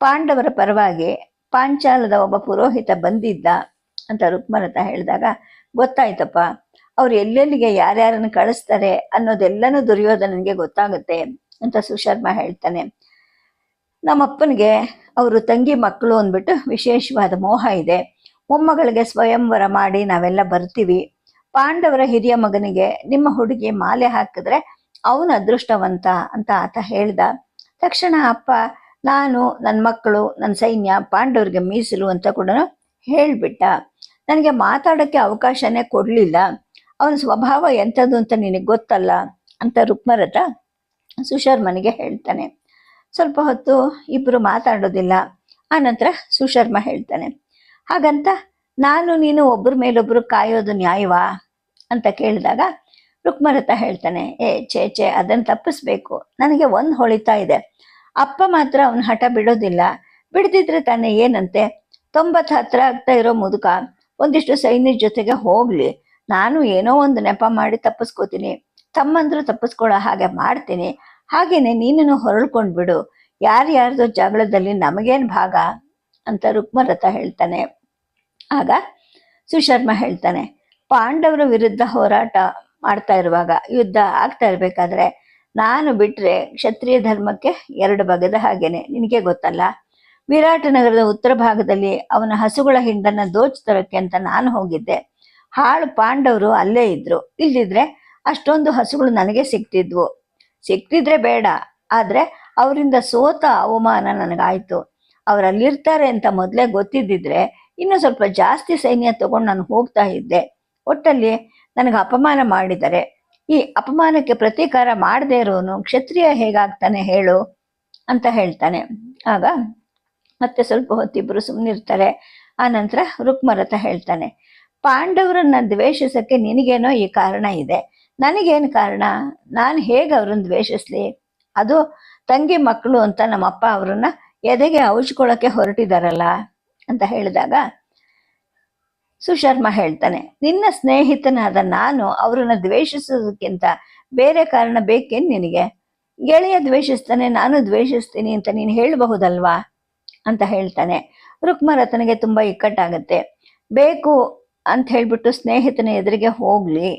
ಪಾಂಡವರ ಪರವಾಗಿ ಪಾಂಚಾಲದ ಒಬ್ಬ ಪುರೋಹಿತ ಬಂದಿದ್ದ, ಅಂತ ರುಕ್ಮರಥ ಹೇಳಿದಾಗ, ಗೊತ್ತಾಯ್ತಪ್ಪ ಅವ್ರು ಎಲ್ಲೆಲ್ಲಿಗೆ ಯಾರ್ಯಾರನ್ನು ಕಳಿಸ್ತಾರೆ ಅನ್ನೋದೆಲ್ಲನೂ ದುರ್ಯೋಧನನಿಗೆ ಗೊತ್ತಾಗುತ್ತೆ ಅಂತ ಸುಶರ್ಮ ಹೇಳ್ತಾನೆ. ನಮ್ಮಪ್ಪನಿಗೆ ಅವರು ತಂಗಿ ಮಕ್ಕಳು ಅಂದ್ಬಿಟ್ಟು ವಿಶೇಷವಾದ ಮೋಹ ಇದೆ. ಮೊಮ್ಮಗಳಿಗೆ ಸ್ವಯಂವರ ಮಾಡಿ ನಾವೆಲ್ಲ ಬರ್ತೀವಿ. ಪಾಂಡವರ ಹಿರಿಯ ಮಗನಿಗೆ ನಿಮ್ಮ ಹುಡುಗಿ ಮಾಲೆ ಹಾಕಿದ್ರೆ ಅವನ ಅದೃಷ್ಟವಂತ ಅಂತ ಆತ ಹೇಳ್ದ. ತಕ್ಷಣ ಅಪ್ಪ, ನಾನು ನನ್ನ ಮಕ್ಕಳು ನನ್ನ ಸೈನ್ಯ, ಪಾಂಡವರಿಗೆ ಮೀಸಲು ಅಂತ ಕೂಡ ಹೇಳ್ಬಿಟ್ಟ. ನನಗೆ ಮಾತಾಡೋಕ್ಕೆ ಅವಕಾಶನೇ ಕೊಡಲಿಲ್ಲ. ಅವನ ಸ್ವಭಾವ ಎಂಥದ್ದು ಅಂತ ನಿನಗೆ ಗೊತ್ತಲ್ಲ ಅಂತ ರುಕ್ಮರಥ ಸುಶರ್ಮನಿಗೆ ಹೇಳ್ತಾನೆ. ಸ್ವಲ್ಪ ಹೊತ್ತು ಇಬ್ಬರು ಮಾತಾಡೋದಿಲ್ಲ, ಆನಂತರ ಸುಶರ್ಮ ಹೇಳ್ತಾನೆ. ಹಾಗಂತ ನಾನು ನೀನು ಒಬ್ಬರ ಮೇಲೊಬ್ಬರು ಕಾಯೋದು ನ್ಯಾಯವಾ ಅಂತ ಕೇಳಿದಾಗ ರುಕ್ಮರಥ ಹೇಳ್ತಾನೆ, ಏ ಛೇ ಛೇ ಅದನ್ನು ತಪ್ಪಿಸ್ಬೇಕು. ನನಗೆ ಒಂದು ಹೊಳಿತಾ ಇದೆ. ಅಪ್ಪ ಮಾತ್ರ ಅವನ ಹಠ ಬಿಡೋದಿಲ್ಲ. ಬಿಡದಿದ್ರೆ ತಾನೇ ಏನಂತೆ? ತೊಂಬತ್ತು ಹತ್ರ ಆಗ್ತಾ ಇರೋ ಮುದುಕ, ಒಂದಿಷ್ಟು ಸೈನ್ಯದ ಜೊತೆಗೆ ಹೋಗ್ಲಿ. ನಾನು ಏನೋ ಒಂದು ನೆಪ ಮಾಡಿ ತಪ್ಪಿಸ್ಕೋತೀನಿ. ತಮ್ಮಂದ್ರು ತಪ್ಪಿಸ್ಕೊಳ್ಳೋ ಹಾಗೆ ಮಾಡ್ತೀನಿ. ಹಾಗೇನೆ ನೀನನ್ನು ಹೊರಳ್ಕೊಂಡ್ ಬಿಡು. ಯಾರ್ಯಾರ್ದೋ ಜಗಳದಲ್ಲಿ ನಮಗೇನು ಭಾಗ? ಅಂತ ರುಕ್ಮರಥ ಹೇಳ್ತಾನೆ. ಆಗ ಸುಶರ್ಮ ಹೇಳ್ತಾನೆ, ಪಾಂಡವರ ವಿರುದ್ಧ ಹೋರಾಟ ಮಾಡ್ತಾ ಇರುವಾಗ, ಯುದ್ಧ ಆಗ್ತಾ ಇರಬೇಕಾದ್ರೆ ನಾನು ಬಿಟ್ರೆ ಕ್ಷತ್ರಿಯ ಧರ್ಮಕ್ಕೆ ಎರಡು ಬಗೆದ ಹಾಗೇನೆ. ನಿನಗೆ ಗೊತ್ತಲ್ಲ? ವಿರಾಟನಗರದ ಉತ್ತರ ಭಾಗದಲ್ಲಿ ಅವನ ಹಸುಗಳ ಹಿಂಡನ್ನ ದೋಚ್ ತರಕ್ಕೆ ಅಂತ ನಾನು ಹೋಗಿದ್ದೆ. ಹಾಳು ಪಾಂಡವರು ಅಲ್ಲೇ ಇದ್ರು. ಇಲ್ದಿದ್ರೆ ಅಷ್ಟೊಂದು ಹಸುಗಳು ನನಗೆ ಸಿಕ್ತಿದ್ವು ಸಿಕ್ತಿದ್ರೆ ಬೇಡ, ಆದ್ರೆ ಅವರಿಂದ ಸೋತ ಅವಮಾನ ನನಗಾಯಿತು. ಅವರಲ್ಲಿರ್ತಾರೆ ಅಂತ ಮೊದಲೇ ಗೊತ್ತಿದ್ದಿದ್ರೆ ಇನ್ನು ಸ್ವಲ್ಪ ಜಾಸ್ತಿ ಸೈನ್ಯ ತಗೊಂಡು ನಾನು ಹೋಗ್ತಾ ಇದ್ದೆ. ಒಟ್ಟಲ್ಲಿ ನನಗೆ ಅಪಮಾನ ಮಾಡಿದರೆ. ಈ ಅಪಮಾನಕ್ಕೆ ಪ್ರತೀಕಾರ ಮಾಡದೇ ಇರೋನು, ಕ್ಷತ್ರಿಯ ಹೇಗಾಗ್ತಾನೆ ಹೇಳು ಅಂತ ಹೇಳ್ತಾನೆ. ಆಗ ಮತ್ತೆ ಸ್ವಲ್ಪ ಹೊತ್ತಿಬ್ಬರು ಸುಮ್ಮನಿರ್ತಾರೆ ಆ ನಂತರ ರುಕ್ಮರಥ ಹೇಳ್ತಾನೆ. ಪಾಂಡವರನ್ನ ದ್ವೇಷಿಸಕ್ಕೆ ನಿನಗೇನೋ ಈ ಕಾರಣ ಇದೆ. ನನಗೇನು ಕಾರಣ? ನಾನು ಹೇಗೆ ಅವ್ರನ್ನ ದ್ವೇಷಿಸ್ಲಿ? ಅದು ತಂಗಿ ಮಕ್ಕಳು ಅಂತ ನಮ್ಮಪ್ಪ ಅವ್ರನ್ನ ಎದೆಗೆ ಔಚ್ಕೊಳ್ಳೋಕೆ ಹೊರಟಿದಾರಲ್ಲ ಅಂತ ಹೇಳಿದಾಗ ಸುಶರ್ಮ ಹೇಳ್ತಾನೆ, ನಿನ್ನ ಸ್ನೇಹಿತನಾದ ನಾನು ಅವರನ್ನ ದ್ವೇಷಿಸೋದಕ್ಕಿಂತ ಬೇರೆ ಕಾರಣ ಬೇಕೇನು ನಿನಗೆ? ಗೆಳೆಯ ದ್ವೇಷಿಸ್ತಾನೆ, ನಾನು ದ್ವೇಷಿಸ್ತೀನಿ ಅಂತ ನೀನು ಹೇಳಬಹುದಲ್ವಾ? ಅಂತ ಹೇಳ್ತಾನೆ. ರುಕ್ಮರತನಿಗೆ ತುಂಬ ಇಕ್ಕಟ್ಟಾಗತ್ತೆ. ಬೇಕು ಅಂತ ಹೇಳಿಬಿಟ್ಟು ಸ್ನೇಹಿತನ ಎದುರಿಗೆ ಹೋಗ್ಲಿ.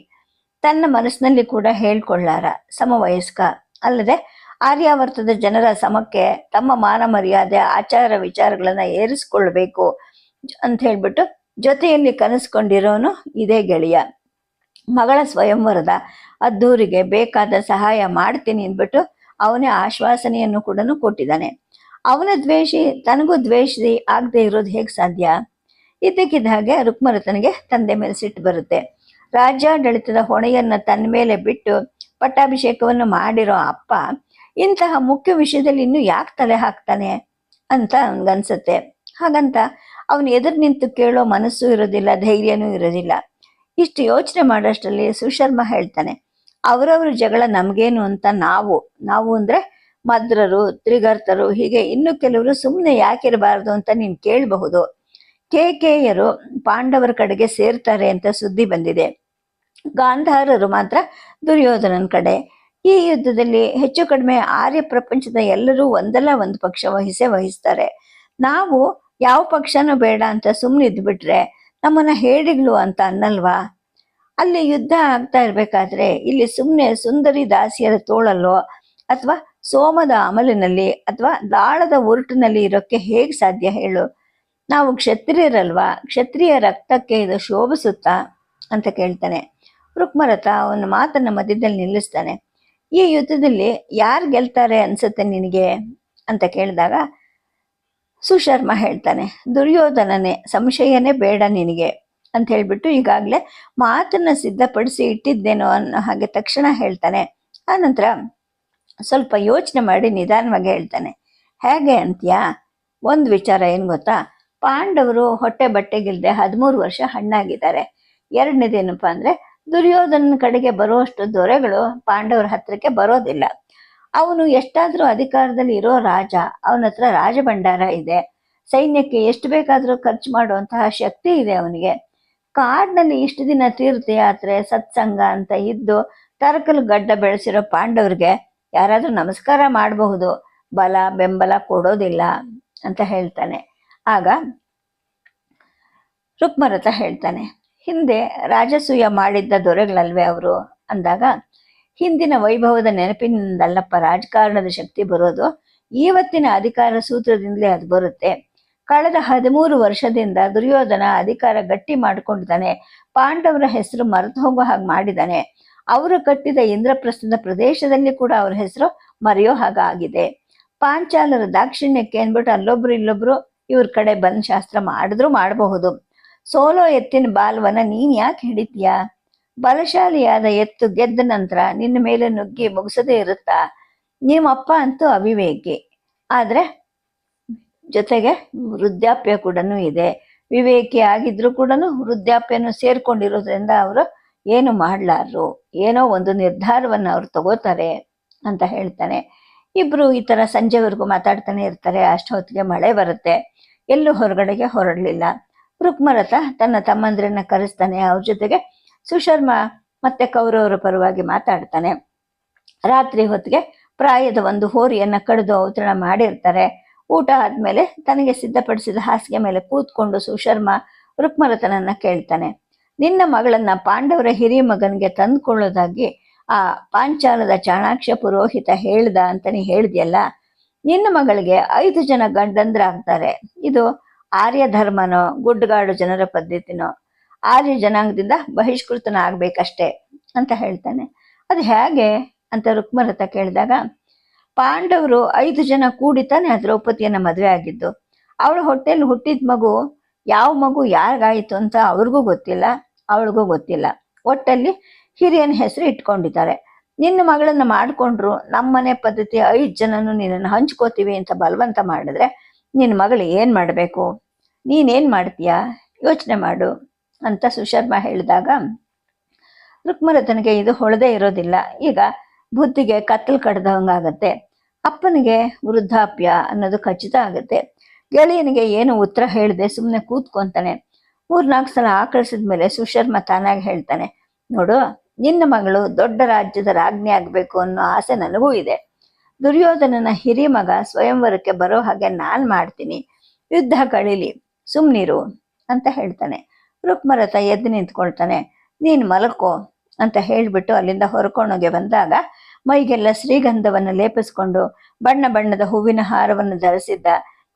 ತನ್ನ ಮನಸ್ಸಿನಲ್ಲಿ ಕೂಡ ಹೇಳ್ಕೊಳ್ಳಾರ, ಸಮವಯಸ್ಕ. ಅಲ್ಲದೆ ಆರ್ಯಾವರ್ತದ ಜನರ ಸಮಕ್ಕೆ ತಮ್ಮ ಮಾನ ಮರ್ಯಾದೆ, ಆಚಾರ ವಿಚಾರಗಳನ್ನ ಏರಿಸ್ಕೊಳ್ಬೇಕು ಅಂತ ಹೇಳ್ಬಿಟ್ಟು ಜೊತೆಯಲ್ಲಿ ಕನಸ್ಕೊಂಡಿರೋನು ಇದೇ ಗೆಳೆಯ. ಮಗಳ ಸ್ವಯಂವರದ ಅದ್ದೂರಿಗೆ ಬೇಕಾದ ಸಹಾಯ ಮಾಡ್ತೀನಿ ಅಂದ್ಬಿಟ್ಟು ಅವನೇ ಆಶ್ವಾಸನೆಯನ್ನು ಕೂಡ ಕೊಟ್ಟಿದ್ದಾನೆ. ಅವನ ದ್ವೇಷಿ, ತನಗೂ ದ್ವೇಷಿ ಆಗದೆ ಇರೋದು ಹೇಗೆ ಸಾಧ್ಯ? ಇದ್ದಕ್ಕಿದ್ದ ಹಾಗೆ ರುಕ್ಮರತನಿಗೆ ತಂದೆ ಮೇಲೆ ಸಿಟ್ಟು ಬರುತ್ತೆ. ರಾಜ್ಯಾಡಳಿತದ ಹೊಣೆಯನ್ನ ತನ್ನ ಮೇಲೆ ಬಿಟ್ಟು ಪಟ್ಟಾಭಿಷೇಕವನ್ನು ಮಾಡಿರೋ ಅಪ್ಪ, ಇಂತಹ ಮುಖ್ಯ ವಿಷಯದಲ್ಲಿ ಇನ್ನು ಯಾಕೆ ತಲೆ ಹಾಕ್ತಾನೆ ಅಂತ ಅವನಿಗನ್ಸುತ್ತೆ ಹಾಗಂತ ಅವನು ಎದುರು ನಿಂತು ಕೇಳೋ ಮನಸ್ಸು ಇರೋದಿಲ್ಲ, ಧೈರ್ಯನೂ ಇರೋದಿಲ್ಲ. ಇಷ್ಟು ಯೋಚನೆ ಮಾಡೋಷ್ಟರಲ್ಲಿ ಸುಶರ್ಮ ಹೇಳ್ತಾನೆ, ಅವರವ್ರ ಜಗಳ ನಮಗೇನು ಅಂತ ನಾವು ನಾವು ಅಂದ್ರೆ ಮದ್ರರು, ತ್ರಿಗರ್ತರು, ಹೀಗೆ ಇನ್ನು ಕೆಲವರು ಸುಮ್ಮನೆ ಯಾಕಿರಬಾರ್ದು ಅಂತ ನೀನು ಕೇಳಬಹುದು. ಕೇಕೆಯರು ಪಾಂಡವರ ಕಡೆಗೆ ಸೇರ್ತಾರೆ ಅಂತ ಸುದ್ದಿ ಬಂದಿದೆ. ಗಾಂಧಾರರು ಮಾತ್ರ ದುರ್ಯೋಧನನ ಕಡೆ. ಈ ಯುದ್ಧದಲ್ಲಿ ಹೆಚ್ಚು ಕಡಿಮೆ ಆರ್ಯ ಪ್ರಪಂಚದ ಎಲ್ಲರೂ ಒಂದಲ್ಲ ಒಂದು ಪಕ್ಷ ವಹಿಸೇ ವಹಿಸ್ತಾರೆ. ನಾವು ಯಾವ ಪಕ್ಷನೂ ಬೇಡ ಅಂತ ಸುಮ್ಮನೆ ಇದ್ಬಿಟ್ರೆ ನಮ್ಮನ್ನ ಹೇಡಿಗಳು ಅಂತ ಅನ್ನಲ್ವಾ? ಅಲ್ಲಿ ಯುದ್ಧ ಆಗ್ತಾ ಇರ್ಬೇಕಾದ್ರೆ ಇಲ್ಲಿ ಸುಮ್ಮನೆ ಸುಂದರಿ ದಾಸಿಯರ ತೋಳಲ್ಲೋ ಅಥವಾ ಸೋಮದ ಅಮಲಿನಲ್ಲಿ ಅಥವಾ ದಾಳದ ಉರುಟಿನಲ್ಲಿ ಇರೋಕ್ಕೆ ಹೇಗೆ ಸಾಧ್ಯ ಹೇಳು? ನಾವು ಕ್ಷತ್ರಿಯರಲ್ವಾ? ಕ್ಷತ್ರಿಯ ರಕ್ತಕ್ಕೆ ಇದು ಶೋಭಿಸುತ್ತಾ? ಅಂತ ಕೇಳ್ತಾನೆ. ರುಕ್ಮರಥ ಅವನ ಮಾತನ್ನ ಮಧ್ಯದಲ್ಲಿ ನಿಲ್ಲಿಸ್ತಾನೆ. ಈ ಯುದ್ಧದಲ್ಲಿ ಯಾರು ಗೆಲ್ತಾರೆ ಅನ್ಸುತ್ತೆ ನಿನಗೆ? ಅಂತ ಕೇಳಿದಾಗ ಸುಶರ್ಮ ಹೇಳ್ತಾನೆ, ದುರ್ಯೋಧನನೇ, ಸಂಶಯನೇ ಬೇಡ ನಿನಗೆ ಅಂತ ಹೇಳಿಬಿಟ್ಟು ಈಗಾಗಲೇ ಮಾತನ್ನ ಸಿದ್ಧಪಡಿಸಿ ಇಟ್ಟಿದ್ದೇನೋ ಅನ್ನೋ ಹಾಗೆ ತಕ್ಷಣ ಹೇಳ್ತಾನೆ. ಆನಂತರ ಸ್ವಲ್ಪ ಯೋಚನೆ ಮಾಡಿ ನಿಧಾನವಾಗಿ ಹೇಳ್ತಾನೆ, ಹೇಗೆ ಅಂತ್ಯ? ಒಂದು ವಿಚಾರ ಏನು ಗೊತ್ತಾ? ಪಾಂಡವರು ಹೊಟ್ಟೆ ಬಟ್ಟೆಗಿಲ್ದೆ ಹದಿಮೂರು ವರ್ಷ ಹಣ್ಣಾಗಿದ್ದಾರೆ. ಎರಡನೇದೇನಪ್ಪ ಅಂದ್ರೆ ದುರ್ಯೋಧನ ಕಡೆಗೆ ಬರುವಷ್ಟು ದೊರೆಗಳು ಪಾಂಡವರ ಹತ್ರಕ್ಕೆ ಬರೋದಿಲ್ಲ. ಅವನು ಎಷ್ಟಾದ್ರೂ ಅಧಿಕಾರದಲ್ಲಿ ಇರೋ ರಾಜ, ಅವನ ಹತ್ರ ರಾಜಭಂಡಾರ ಇದೆ. ಸೈನ್ಯಕ್ಕೆ ಎಷ್ಟು ಬೇಕಾದರೂ ಖರ್ಚು ಮಾಡುವಂತಹ ಶಕ್ತಿ ಇದೆ ಅವನಿಗೆ. ಕಾಡಿನಲ್ಲಿ ಇಷ್ಟು ದಿನ ತೀರ್ಥಯಾತ್ರೆ, ಸತ್ಸಂಗ ಅಂತ ಇದ್ದು ತರಕಲು ಗಡ್ಡ ಬೆಳೆಸಿರೋ ಪಾಂಡವರಿಗೆ ಯಾರಾದರೂ ನಮಸ್ಕಾರ ಮಾಡಬಹುದು. ಬಲ, ಬೆಂಬಲ ಕೊಡೋದಿಲ್ಲ ಅಂತ ಹೇಳ್ತಾನೆ. ಆಗ ರುಕ್ಮರಥ ಹೇಳ್ತಾನೆ, ಹಿಂದೆ ರಾಜಸೂಯ ಮಾಡಿದ್ದ ದೊರೆಗಳಲ್ವೇ ಅವರು? ಅಂದಾಗ, ಹಿಂದಿನ ವೈಭವದ ನೆನಪಿನಿಂದಲ್ಲಪ್ಪ ರಾಜಕಾರಣದ ಶಕ್ತಿ ಬರೋದು ಇವತ್ತಿನ ಅಧಿಕಾರ ಸೂತ್ರದಿಂದಲೇ ಅದು ಬರುತ್ತೆ. ಕಳೆದ ಹದಿಮೂರು ವರ್ಷದಿಂದ ದುರ್ಯೋಧನ ಅಧಿಕಾರ ಗಟ್ಟಿ ಮಾಡಿಕೊಂಡಿದ್ದಾನೆ, ಪಾಂಡವರ ಹೆಸರು ಮರೆತು ಹೋಗೋ ಹಾಗೆ ಮಾಡಿದ್ದಾನೆ. ಅವರು ಕಟ್ಟಿದ ಇಂದ್ರಪ್ರಸ್ಥದ ಪ್ರದೇಶದಲ್ಲಿ ಕೂಡ ಅವ್ರ ಹೆಸರು ಮರೆಯೋ ಹಾಗೆ ಆಗಿದೆ. ಪಾಂಚಾಲರ ದಾಕ್ಷಿಣ್ಯಕ್ಕೆ ಅಂದ್ಬಿಟ್ಟು ಅಲ್ಲೊಬ್ರು ಇಲ್ಲೊಬ್ರು ಇವ್ರ ಕಡೆ ಬಂದ್ ಶಾಸ್ತ್ರ ಮಾಡಿದ್ರು ಮಾಡಬಹುದು. ಸೋಲೋ ಎತ್ತಿನ ಬಾಲ್ವನ ನೀನ್ ಯಾಕೆ ಹಿಡಿತೀಯಾ? ಬಲಶಾಲಿಯಾದ ಎತ್ತು ಗೆದ್ದ ನಂತರ ನಿನ್ನ ಮೇಲೆ ನುಗ್ಗಿ ಮುಗಿಸದೇ ಇರುತ್ತಾ? ನಿಮ್ಮಪ್ಪ ಅಂತೂ ಅವಿವೇಕಿ. ಆದ್ರೆ ಜೊತೆಗೆ ವೃದ್ಧಾಪ್ಯ ಕೂಡ ಇದೆ. ವಿವೇಕಿ ಆಗಿದ್ರು ಕೂಡ ವೃದ್ಧಾಪ್ಯನು ಸೇರ್ಕೊಂಡಿರೋದ್ರಿಂದ ಅವರು ಏನು ಮಾಡಲಾರರು? ಏನೋ ಒಂದು ನಿರ್ಧಾರವನ್ನು ಅವ್ರು ತಗೋತಾರೆ ಅಂತ ಹೇಳ್ತಾನೆ. ಇಬ್ರು ಈ ತರ ಸಂಜೆವರೆಗೂ ಮಾತಾಡ್ತಾನೆ ಇರ್ತಾರೆ. ಅಷ್ಟೊತ್ತಿಗೆ ಮಳೆ ಬರುತ್ತೆ. ಎಲ್ಲೂ ಹೊರಗಡೆಗೆ ಹೊರಡಲಿಲ್ಲ. ರುಕ್ಮರಥ ತನ್ನ ತಮ್ಮಂದ್ರನ್ನ ಕರೆಸ್ತಾನೆ, ಅವ್ರ ಜೊತೆಗೆ ಸುಶರ್ಮ ಮತ್ತೆ ಕೌರವರ ಪರವಾಗಿ ಮಾತಾಡ್ತಾನೆ. ರಾತ್ರಿ ಹೊತ್ತಿಗೆ ಪ್ರಾಯದ ಒಂದು ಹೋರಿಯನ್ನ ಕಡಿದು ಅವತರಣ ಮಾಡಿರ್ತಾರೆ. ಊಟ ಆದ್ಮೇಲೆ ತನಗೆ ಸಿದ್ಧಪಡಿಸಿದ ಹಾಸಿಗೆ ಮೇಲೆ ಕೂತ್ಕೊಂಡು ಸುಶರ್ಮ ರುಕ್ಮರಥನನ್ನ ಕೇಳ್ತಾನೆ. ನಿನ್ನ ಮಗಳನ್ನ ಪಾಂಡವರ ಹಿರಿಯ ಮಗನಿಗೆ ತಂದುಕೊಳ್ಳೋದಾಗಿ ಆ ಪಾಂಚಾಲದ ಚಾಣಾಕ್ಷ ಪುರೋಹಿತ ಹೇಳ್ದ ಅಂತ ಹೇಳ್ದಿಯಲ್ಲ? ನಿನ್ನ ಮಗಳಿಗೆ ಐದು ಜನ ಗಂಡಂದ್ರ ಅಂತಾರೆ. ಇದು ಆರ್ಯ ಧರ್ಮನೋ, ಗುಡ್ಡಗಾಡು ಜನರ ಪದ್ಧತಿನೋ, ಆರ್ಯ ಜನಾಂಗದಿಂದ ಬಹಿಷ್ಕೃತನ ಆಗ್ಬೇಕಷ್ಟೇ ಅಂತ ಹೇಳ್ತಾನೆ. ಅದು ಹೇಗೆ ಅಂತ ರುಕ್ಮರಥ ಕೇಳಿದಾಗ, ಪಾಂಡವರು ಐದು ಜನ ಕೂಡಿತಾನೆ ಆ ದ್ರೌಪದಿಯನ್ನ ಮದುವೆ ಆಗಿದ್ದು. ಅವಳ ಹೊಟ್ಟೆಯಲ್ಲಿ ಹುಟ್ಟಿದ ಮಗು ಯಾವ ಮಗು ಯಾರಿಗಾಯಿತು ಅಂತ ಅವ್ರಿಗೂ ಗೊತ್ತಿಲ್ಲ, ಅವಳಿಗೂ ಗೊತ್ತಿಲ್ಲ. ಒಟ್ಟಲ್ಲಿ ಹಿರಿಯನ ಹೆಸರು ಇಟ್ಕೊಂಡಿದ್ದಾರೆ. ನಿನ್ನ ಮಗಳನ್ನ ಮಾಡಿಕೊಂಡ್ರು ನಮ್ಮನೆ ಪದ್ಧತಿ ಐದು ಜನನು ನಿನ್ನನ್ನು ಹಂಚ್ಕೋತೀವಿ ಅಂತ ಬಲವಂತ ಮಾಡಿದ್ರೆ ನಿನ್ನ ಮಗಳು ಏನು ಮಾಡಬೇಕು? ನೀನೇನ್ ಮಾಡ್ತೀಯಾ? ಯೋಚನೆ ಮಾಡು ಅಂತ ಸುಶರ್ಮ ಹೇಳಿದಾಗ, ರುಕ್ಮರತನಿಗೆ ಇದು ಹೊಳದೇ ಇರೋದಿಲ್ಲ. ಈಗ ಬುದ್ಧಿಗೆ ಕತ್ತಲು ಕಡ್ದಂಗಾಗತ್ತೆ ಅಪ್ಪನಿಗೆ ವೃದ್ಧಾಪ್ಯ ಅನ್ನೋದು ಖಚಿತ ಆಗುತ್ತೆ. ಗೆಳೆಯನಿಗೆ ಏನು ಉತ್ತರ ಹೇಳದೆ ಸುಮ್ಮನೆ ಕೂತ್ಕೊಂತಾನೆ. ಮೂರ್ನಾಲ್ಕು ಸಲ ಆಕಳಿಸಿದ ಮೇಲೆ ಸುಶರ್ಮ ತಾನಾಗಿ ಹೇಳ್ತಾನೆ, ನೋಡು ನಿನ್ನ ಮಗಳು ದೊಡ್ಡ ರಾಜ್ಯದ ರಾಜ್ಞಿ ಆಗ್ಬೇಕು ಅನ್ನೋ ಆಸೆ ನನಗೂ ಇದೆ. ದುರ್ಯೋಧನನ ಹಿರಿ ಮಗ ಸ್ವಯಂವರಕ್ಕೆ ಬರೋ ಹಾಗೆ ನಾನ್ ಮಾಡ್ತೀನಿ. ಯುದ್ಧ ಕಳೀಲಿ ಸುಮ್ನಿರು ಅಂತ ಹೇಳ್ತಾನೆ. ರುಕ್ಮರಥ ಎದ್ದು ನಿಂತ್ಕೊಳ್ತಾನೆ. ನೀನ್ ಮಲಕೋ ಅಂತ ಹೇಳ್ಬಿಟ್ಟು ಅಲ್ಲಿಂದ ಹೊರಕೊಂಡೋಗೆ ಬಂದಾಗ ಮೈಗೆಲ್ಲ ಶ್ರೀಗಂಧವನ್ನು ಲೇಪಿಸ್ಕೊಂಡು ಬಣ್ಣ ಬಣ್ಣದ ಹೂವಿನ ಹಾರವನ್ನು ಧರಿಸಿದ್ದ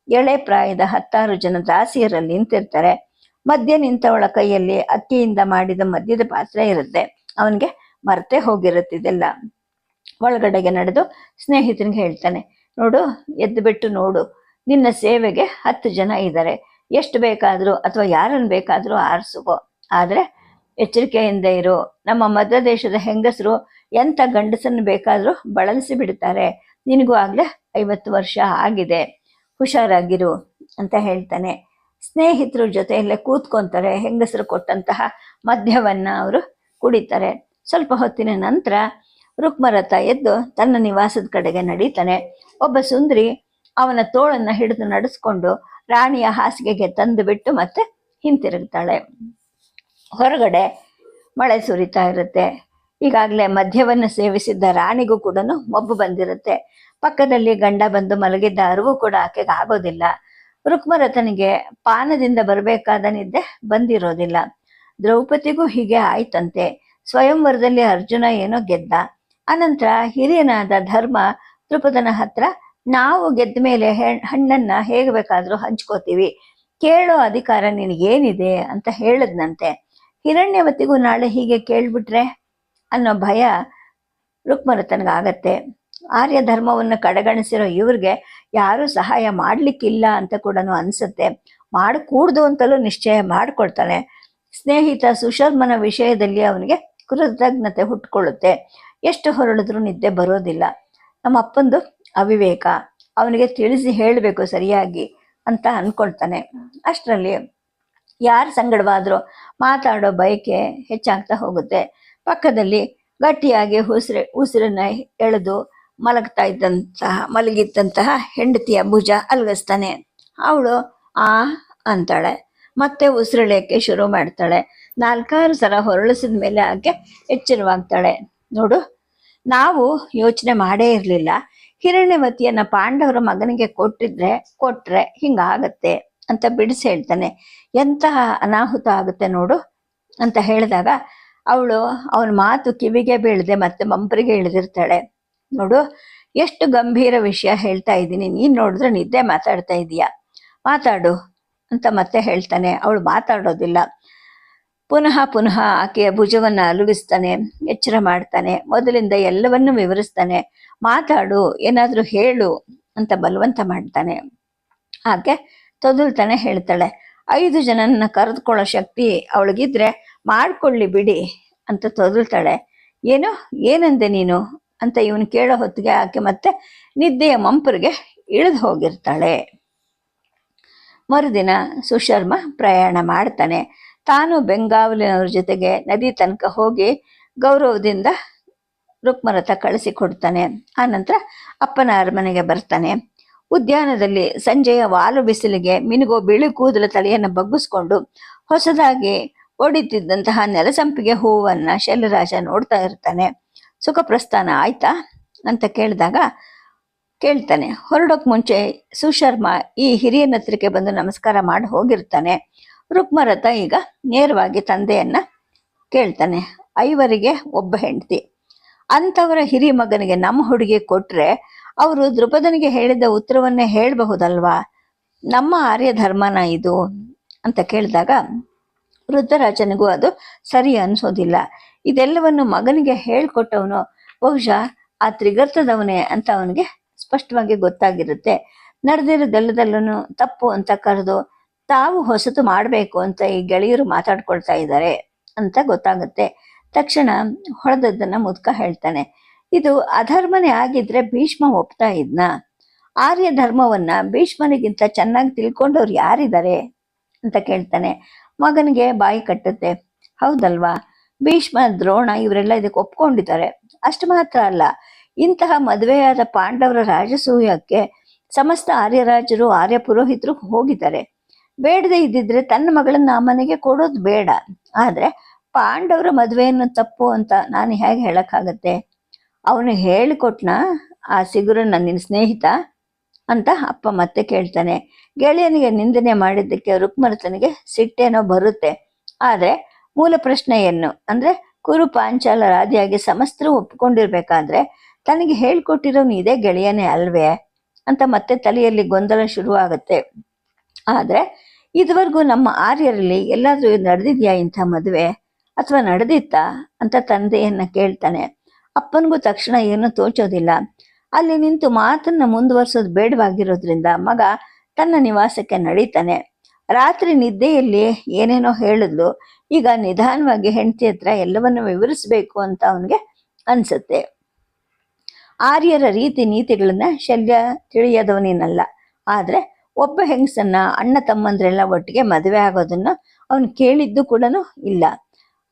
ಎಳೆ ಪ್ರಾಯದ ಹತ್ತಾರು ಜನ ದಾಸಿಯರಲ್ಲಿ ನಿಂತಿರ್ತಾರೆ. ಮಧ್ಯ ನಿಂತವಳ ಕೈಯಲ್ಲಿ ಅಕ್ಕಿಯಿಂದ ಮಾಡಿದ ಮದ್ಯದ ಪಾತ್ರೆ ಇರುತ್ತೆ. ಅವನಿಗೆ ಮರೆತೇ ಹೋಗಿರುತ್ತೆ ಇದೆಲ್ಲ. ಒಳಗಡೆಗೆ ನಡೆದು ಸ್ನೇಹಿತನಿಗೆ ಹೇಳ್ತಾನೆ, ನೋಡು, ಎದ್ದು ಬಿಟ್ಟು ನೋಡು. ನಿನ್ನ ಸೇವೆಗೆ ಹತ್ತು ಜನ ಇದ್ದಾರೆ. ಎಷ್ಟು ಬೇಕಾದರೂ ಅಥವಾ ಯಾರನ್ನು ಬೇಕಾದರೂ ಆರಿಸುಗೋ ಆದರೆ ಎಚ್ಚರಿಕೆಯಿಂದ ಇರು. ನಮ್ಮ ಮಧ್ಯ ದೇಶದ ಹೆಂಗಸರು ಎಂಥ ಗಂಡಸನ್ನು ಬೇಕಾದರೂ ಬಳಲಿಸಿ ಬಿಡ್ತಾರೆ. ನಿನಗೂ ಆಗಲೇ ಐವತ್ತು ವರ್ಷ ಆಗಿದೆ. ಹುಷಾರಾಗಿರು, ಅಂತ ಹೇಳ್ತಾನೆ. ಸ್ನೇಹಿತರ ಜೊತೆಯಲ್ಲೇ ಕೂತ್ಕೊತಾರೆ. ಹೆಂಗಸರು ಕೊಟ್ಟಂತಹ ಮದ್ಯವನ್ನು ಅವರು ಕುಡಿತಾರೆ. ಸ್ವಲ್ಪ ಹೊತ್ತಿನ ನಂತರ ರುಕ್ಮರಥ ಎದ್ದು ತನ್ನ ನಿವಾಸದ ಕಡೆಗೆ ನಡೀತಾನೆ. ಒಬ್ಬ ಸುಂದರಿ ಅವನ ತೋಳನ್ನ ಹಿಡಿದು ನಡೆಸ್ಕೊಂಡು ರಾಣಿಯ ಹಾಸಿಗೆಗೆ ತಂದು ಬಿಟ್ಟು ಮತ್ತೆ ಹಿಂತಿರುಗ್ತಾಳೆ. ಹೊರಗಡೆ ಮಳೆ ಸುರಿತಾ ಇರುತ್ತೆ. ಈಗಾಗಲೇ ಮದ್ಯವನ್ನು ಸೇವಿಸಿದ್ದ ರಾಣಿಗೂ ಕೂಡ ಮಬ್ಬು ಬಂದಿರುತ್ತೆ. ಪಕ್ಕದಲ್ಲಿ ಗಂಡ ಬಂದು ಮಲಗಿದ್ದ ಅರಿವು ಕೂಡ ಆಕೆಗೆ ಆಗೋದಿಲ್ಲ. ರುಕ್ಮರಥನಿಗೆ ಪಾನದಿಂದ ಬರಬೇಕಾದ ನಿದ್ದೆ ಬಂದಿರೋದಿಲ್ಲ. ದ್ರೌಪದಿಗೂ ಹೀಗೆ ಆಯ್ತಂತೆ. ಸ್ವಯಂವರದಲ್ಲಿ ಅರ್ಜುನ ಏನೋ ಗೆದ್ದ. ಅನಂತರ ಹಿರಿಯನಾದ ಧರ್ಮ ದ್ರುಪದನ ಹತ್ರ, ನಾವು ಗೆದ್ದ ಮೇಲೆ ಹಣ್ಣನ್ನ ಹೇಗೆ ಬೇಕಾದ್ರೂ ಹಂಚ್ಕೋತೀವಿ. ಕೇಳೋ ಅಧಿಕಾರ ನಿನಗೇನಿದೆ? ಅಂತ ಹೇಳದ್ನಂತೆ. ಹಿರಣ್ಯವತಿಗೂ ನಾಳೆ ಹೀಗೆ ಕೇಳ್ಬಿಟ್ರೆ ಅನ್ನೋ ಭಯ ರುಕ್ಮರತನಗಾಗತ್ತೆ. ಆರ್ಯ ಧರ್ಮವನ್ನು ಕಡೆಗಣಿಸಿರೋ ಇವ್ರಿಗೆ ಯಾರು ಸಹಾಯ ಮಾಡ್ಲಿಕ್ಕಿಲ್ಲ ಅಂತ ಕೂಡ ಅನ್ಸುತ್ತೆ. ಮಾಡಕೂಡ್ದು ಅಂತಲೂ ನಿಶ್ಚಯ ಮಾಡ್ಕೊಳ್ತಾನೆ ಸ್ನೇಹಿತ ಸುಶರ್ಮನ ವಿಷಯದಲ್ಲಿ ಅವನಿಗೆ ಕೃತಜ್ಞತೆ ಹುಟ್ಕೊಳ್ಳುತ್ತೆ ಎಷ್ಟು ಹೊರಳಿದ್ರೂ ನಿದ್ದೆ ಬರೋದಿಲ್ಲ. ನಮ್ಮ ಅಪ್ಪಂದು ಅವಿವೇಕ. ಅವನಿಗೆ ತಿಳಿಸಿ ಹೇಳಬೇಕು ಸರಿಯಾಗಿ ಅಂತ ಅನ್ಕೊಳ್ತಾನೆ. ಅಷ್ಟರಲ್ಲಿ ಯಾರು ಸಂಗಡವಾದರೂ ಮಾತಾಡೋ ಬಯಕೆ ಹೆಚ್ಚಾಗ್ತಾ ಹೋಗುತ್ತೆ. ಪಕ್ಕದಲ್ಲಿ ಗಟ್ಟಿಯಾಗಿ ಉಸಿರು, ಉಸಿರನ್ನ ಎಳೆದು ಮಲಗ್ತಾ ಇದ್ದಂತಹ, ಮಲಗಿದ್ದಂತಹ ಹೆಂಡತಿಯ ಭುಜ ಅಲ್ಗಿಸ್ತಾನೆ. ಅವಳು ಆ ಅಂತಾಳೆ. ಮತ್ತೆ ಉಸಿರೆಳೆಯಕ್ಕೆ ಶುರು ಮಾಡ್ತಾಳೆ. ನಾಲ್ಕಾರು ಸಲ ಹೊರಳಿಸಿದ ಮೇಲೆ ಆಕೆ ಎಚ್ಚರವಾಗ್ತಾಳೆ. ನೋಡು, ನಾವು ಯೋಚನೆ ಮಾಡೇ ಇರಲಿಲ್ಲ. ಹಿರಣ್ಯವತಿಯನ್ನ ಪಾಂಡವರ ಮಗನಿಗೆ ಕೊಟ್ಟಿದ್ರೆ, ಕೊಟ್ರೆ ಹಿಂಗಾಗತ್ತೆ ಅಂತ ಬಿಡಿಸಿ ಹೇಳ್ತಾನೆ. ಎಂತಹ ಅನಾಹುತ ಆಗುತ್ತೆ ನೋಡು ಅಂತ ಹೇಳಿದಾಗ ಅವಳು ಅವನ ಮಾತು ಕಿವಿಗೆ ಬೀಳದೆ ಮತ್ತೆ ಮಂಪರಿಗೆ ಇಳಿದಿರ್ತಾಳೆ. ನೋಡು, ಎಷ್ಟು ಗಂಭೀರ ವಿಷಯ ಹೇಳ್ತಾ ಇದ್ದೀನಿ. ನೀನ್ ನೋಡಿದ್ರೆ ನಿದ್ದೆ ಮಾತಾಡ್ತಾ ಇದೀಯ. ಮಾತಾಡು. ಅಂತ ಮತ್ತೆ ಹೇಳ್ತಾನೆ. ಅವಳು ಮಾತಾಡೋದಿಲ್ಲ. ಪುನಃ ಪುನಃ ಆಕೆಯ ಭುಜವನ್ನು ಅಲುಗಿಸ್ತಾನೆ, ಎಚ್ಚರ ಮಾಡ್ತಾನೆ. ಮೊದಲಿಂದ ಎಲ್ಲವನ್ನೂ ವಿವರಿಸ್ತಾನೆ. ಮಾತಾಡು, ಏನಾದರೂ ಹೇಳು ಅಂತ ಬಲವಂತ ಮಾಡ್ತಾನೆ. ಆಕೆ ತೊದಲ್ತಾನೆ ಹೇಳ್ತಾಳೆ, ಐದು ಜನನ್ನ ಕರೆದುಕೊಳ್ಳೋ ಶಕ್ತಿ ಅವಳಿಗಿದ್ರೆ ಮಾಡ್ಕೊಳ್ಳಿ ಬಿಡಿ ಅಂತ ತೊದಲ್ತಾಳೆ. ಏನು, ಏನಂದೆ ನೀನು? ಅಂತ ಇವನು ಕೇಳೋ ಹೊತ್ತಿಗೆ ಆಕೆ ಮತ್ತೆ ನಿದ್ದೆಯ ಮಂಪರಿಗೆ ಇಳಿದು ಹೋಗಿರ್ತಾಳೆ. ಮರುದಿನ ಸುಶರ್ಮ ಪ್ರಯಾಣ ಮಾಡ್ತಾನೆ. ತಾನು ಬೆಂಗಾವಲಿನವ್ರ ಜೊತೆಗೆ ನದಿ ತನಕ ಹೋಗಿ ಗೌರವದಿಂದ ರುಕ್ಮರಥ ಕಳಿಸಿ ಕೊಡ್ತಾನೆ ಆನಂತರ ಅಪ್ಪನ ಅರಮನೆಗೆ ಬರ್ತಾನೆ. ಉದ್ಯಾನದಲ್ಲಿ ಸಂಜೆಯ ವಾಲು ಬಿಸಿಲಿಗೆ ಮಿನುಗೋ ಬಿಳಿ ಕೂದಲ ತಲೆಯನ್ನು ಬಗ್ಗಿಸ್ಕೊಂಡು ಹೊಸದಾಗಿ ಒಡಿತಿದ್ದಂತಹ ನೆಲಸಂಪಿಗೆ ಹೂವನ್ನು ಶೈಲರಾಜ ನೋಡ್ತಾ ಇರ್ತಾನೆ. ಸುಖ ಪ್ರಸ್ಥಾನ ಆಯ್ತಾ? ಅಂತ ಕೇಳಿದಾಗ ಕೇಳ್ತಾನೆ. ಹೊರಡೋಕ್ ಮುಂಚೆ ಸುಶರ್ಮ ಈ ಹಿರಿಯನ ಹತ್ರಕ್ಕೆ ಬಂದು ನಮಸ್ಕಾರ ಮಾಡಿ ಹೋಗಿರ್ತಾನೆ. ರುಕ್ಮರಥ ಈಗ ನೇರವಾಗಿ ತಂದೆಯನ್ನ ಕೇಳ್ತಾನೆ. ಐವರಿಗೆ ಒಬ್ಬ ಹೆಂಡತಿ. ಅಂಥವರ ಹಿರಿಯ ಮಗನಿಗೆ ನಮ್ಮ ಹುಡುಗಿ ಕೊಟ್ರೆ ಅವರು ದೃಪದನಿಗೆ ಹೇಳಿದ ಉತ್ತರವನ್ನೇ ಹೇಳಬಹುದಲ್ವಾ? ನಮ್ಮ ಆರ್ಯ ಧರ್ಮನ ಇದು ಅಂತ ಕೇಳಿದಾಗ ವೃದ್ಧರಾಜನಿಗೂ ಅದು ಸರಿ ಅನ್ಸೋದಿಲ್ಲ. ಇದೆಲ್ಲವನ್ನು ಮಗನಿಗೆ ಹೇಳ್ಕೊಟ್ಟವನು ಬಹುಶಃ ಆ ತ್ರಿಗರ್ತದವನೇ ಅಂತ ಅವನಿಗೆ ಸ್ಪಷ್ಟವಾಗಿ ಗೊತ್ತಾಗಿರುತ್ತೆ. ನಡೆದಿರೋದೆಲ್ಲದಲ್ಲೂ ತಪ್ಪು ಅಂತ ಕರೆದು ತಾವು ಹೊಸತು ಮಾಡಬೇಕು ಅಂತ ಈ ಗೆಳೆಯರು ಮಾತಾಡ್ಕೊಳ್ತಾ ಇದ್ದಾರೆ ಅಂತ ಗೊತ್ತಾಗುತ್ತೆ. ತಕ್ಷಣ ಹೊಡೆದದ್ದನ್ನ ಮುದ್ಕ ಹೇಳ್ತಾನೆ. ಇದು ಅಧರ್ಮನೇ ಆಗಿದ್ರೆ ಭೀಷ್ಮ ಒಪ್ತಾ ಇದ್ನ? ಆರ್ಯ ಧರ್ಮವನ್ನ ಭೀಷ್ಮನಿಗಿಂತ ಚೆನ್ನಾಗಿ ತಿಳ್ಕೊಂಡವ್ರು ಯಾರಿದ್ದಾರೆ? ಅಂತ ಕೇಳ್ತಾನೆ. ಮಗನಿಗೆ ಬಾಯಿ ಕಟ್ಟುತ್ತೆ. ಹೌದಲ್ವಾ? ಭೀಷ್ಮ, ದ್ರೋಣ ಇವರೆಲ್ಲ ಇದಕ್ಕೆ ಒಪ್ಕೊಂಡಿದ್ದಾರೆ. ಅಷ್ಟು ಮಾತ್ರ ಅಲ್ಲ. ಇಂತಹ ಮದುವೆಯಾದ ಪಾಂಡವರ ರಾಜಸೂಯಕ್ಕೆ ಸಮಸ್ತ ಆರ್ಯರಾಜರು ಆರ್ಯ ಪುರೋಹಿತರು ಹೋಗಿದ್ದಾರೆ. ಬೇಡದೆ ಇದ್ದಿದ್ರೆ ತನ್ನ ಮಗಳನ್ನ ಆ ಮನೆಗೆ ಕೊಡೋದು ಬೇಡ. ಆದ್ರೆ ಪಾಂಡವರ ಮದುವೆಯನ್ನು ತಪ್ಪು ಅಂತ ನಾನು ಹೇಗೆ ಹೇಳಕ್ಕಾಗತ್ತೆ? ಅವನು ಹೇಳಿಕೊಟ್ನ? ಆ ಸಿಗುರು ನನ್ನ ಸ್ನೇಹಿತ? ಅಂತ ಅಪ್ಪ ಮತ್ತೆ ಕೇಳ್ತಾನೆ. ಗೆಳೆಯನಿಗೆ ನಿಂದನೆ ಮಾಡಿದ್ದಕ್ಕೆ ರುಕ್ಮರತನಿಗೆ ಸಿಟ್ಟೇನೋ ಬರುತ್ತೆ. ಆದ್ರೆ ಮೂಲ ಪ್ರಶ್ನೆಯನ್ನು ಅಂದ್ರೆ ಕುರು ಪಾಂಚಾಲ ರಾಧಿಯಾಗಿ ಸಮಸ್ತರು ಒಪ್ಕೊಂಡಿರ್ಬೇಕಾದ್ರೆ ತನಗೆ ಹೇಳ್ಕೊಟ್ಟಿರೋನು ಇದೇ ಗೆಳೆಯನೇ ಅಲ್ವೇ ಅಂತ ಮತ್ತೆ ತಲೆಯಲ್ಲಿ ಗೊಂದಲ ಶುರುವಾಗುತ್ತೆ. ಆದ್ರೆ ಇದುವರೆಗೂ ನಮ್ಮ ಆರ್ಯರಲ್ಲಿ ಎಲ್ಲಾದರೂ ನಡೆದಿದ್ಯಾ ಇಂಥ ಮದುವೆ? ಅಥವಾ ನಡೆದಿತ್ತಾ ಅಂತ ತಂದೆಯನ್ನ ಕೇಳ್ತಾನೆ. ಅಪ್ಪನಿಗೂ ತಕ್ಷಣ ಏನು ತೋಚೋದಿಲ್ಲ. ಅಲ್ಲಿ ನಿಂತು ಮಾತನ್ನ ಮುಂದುವರ್ಸೋದು ಬೇಡವಾಗಿರೋದ್ರಿಂದ ಮಗ ತನ್ನ ನಿವಾಸಕ್ಕೆ ನಡೀತಾನೆ. ರಾತ್ರಿ ನಿದ್ದೆಯಲ್ಲಿ ಏನೇನೋ ಹೇಳಿದ್ಲು. ಈಗ ನಿಧಾನವಾಗಿ ಹೆಂಡತಿ ಹತ್ರ ಎಲ್ಲವನ್ನು ವಿವರಿಸ್ಬೇಕು ಅಂತ ಅವನಿಗೆ ಅನ್ಸುತ್ತೆ. ಆರ್ಯರ ರೀತಿ ನೀತಿಗಳನ್ನ ಶಲ್ಯ ತಿಳಿಯದವನೇನಲ್ಲ. ಆದ್ರೆ ಒಬ್ಬ ಹೆಂಗಸನ್ನ, ಅಣ್ಣ ತಮ್ಮಂದ್ರೆಲ್ಲ ಒಟ್ಟಿಗೆ ಮದುವೆ ಆಗೋದನ್ನ ಅವನು ಕೇಳಿದ್ದು ಕೂಡ ಇಲ್ಲ.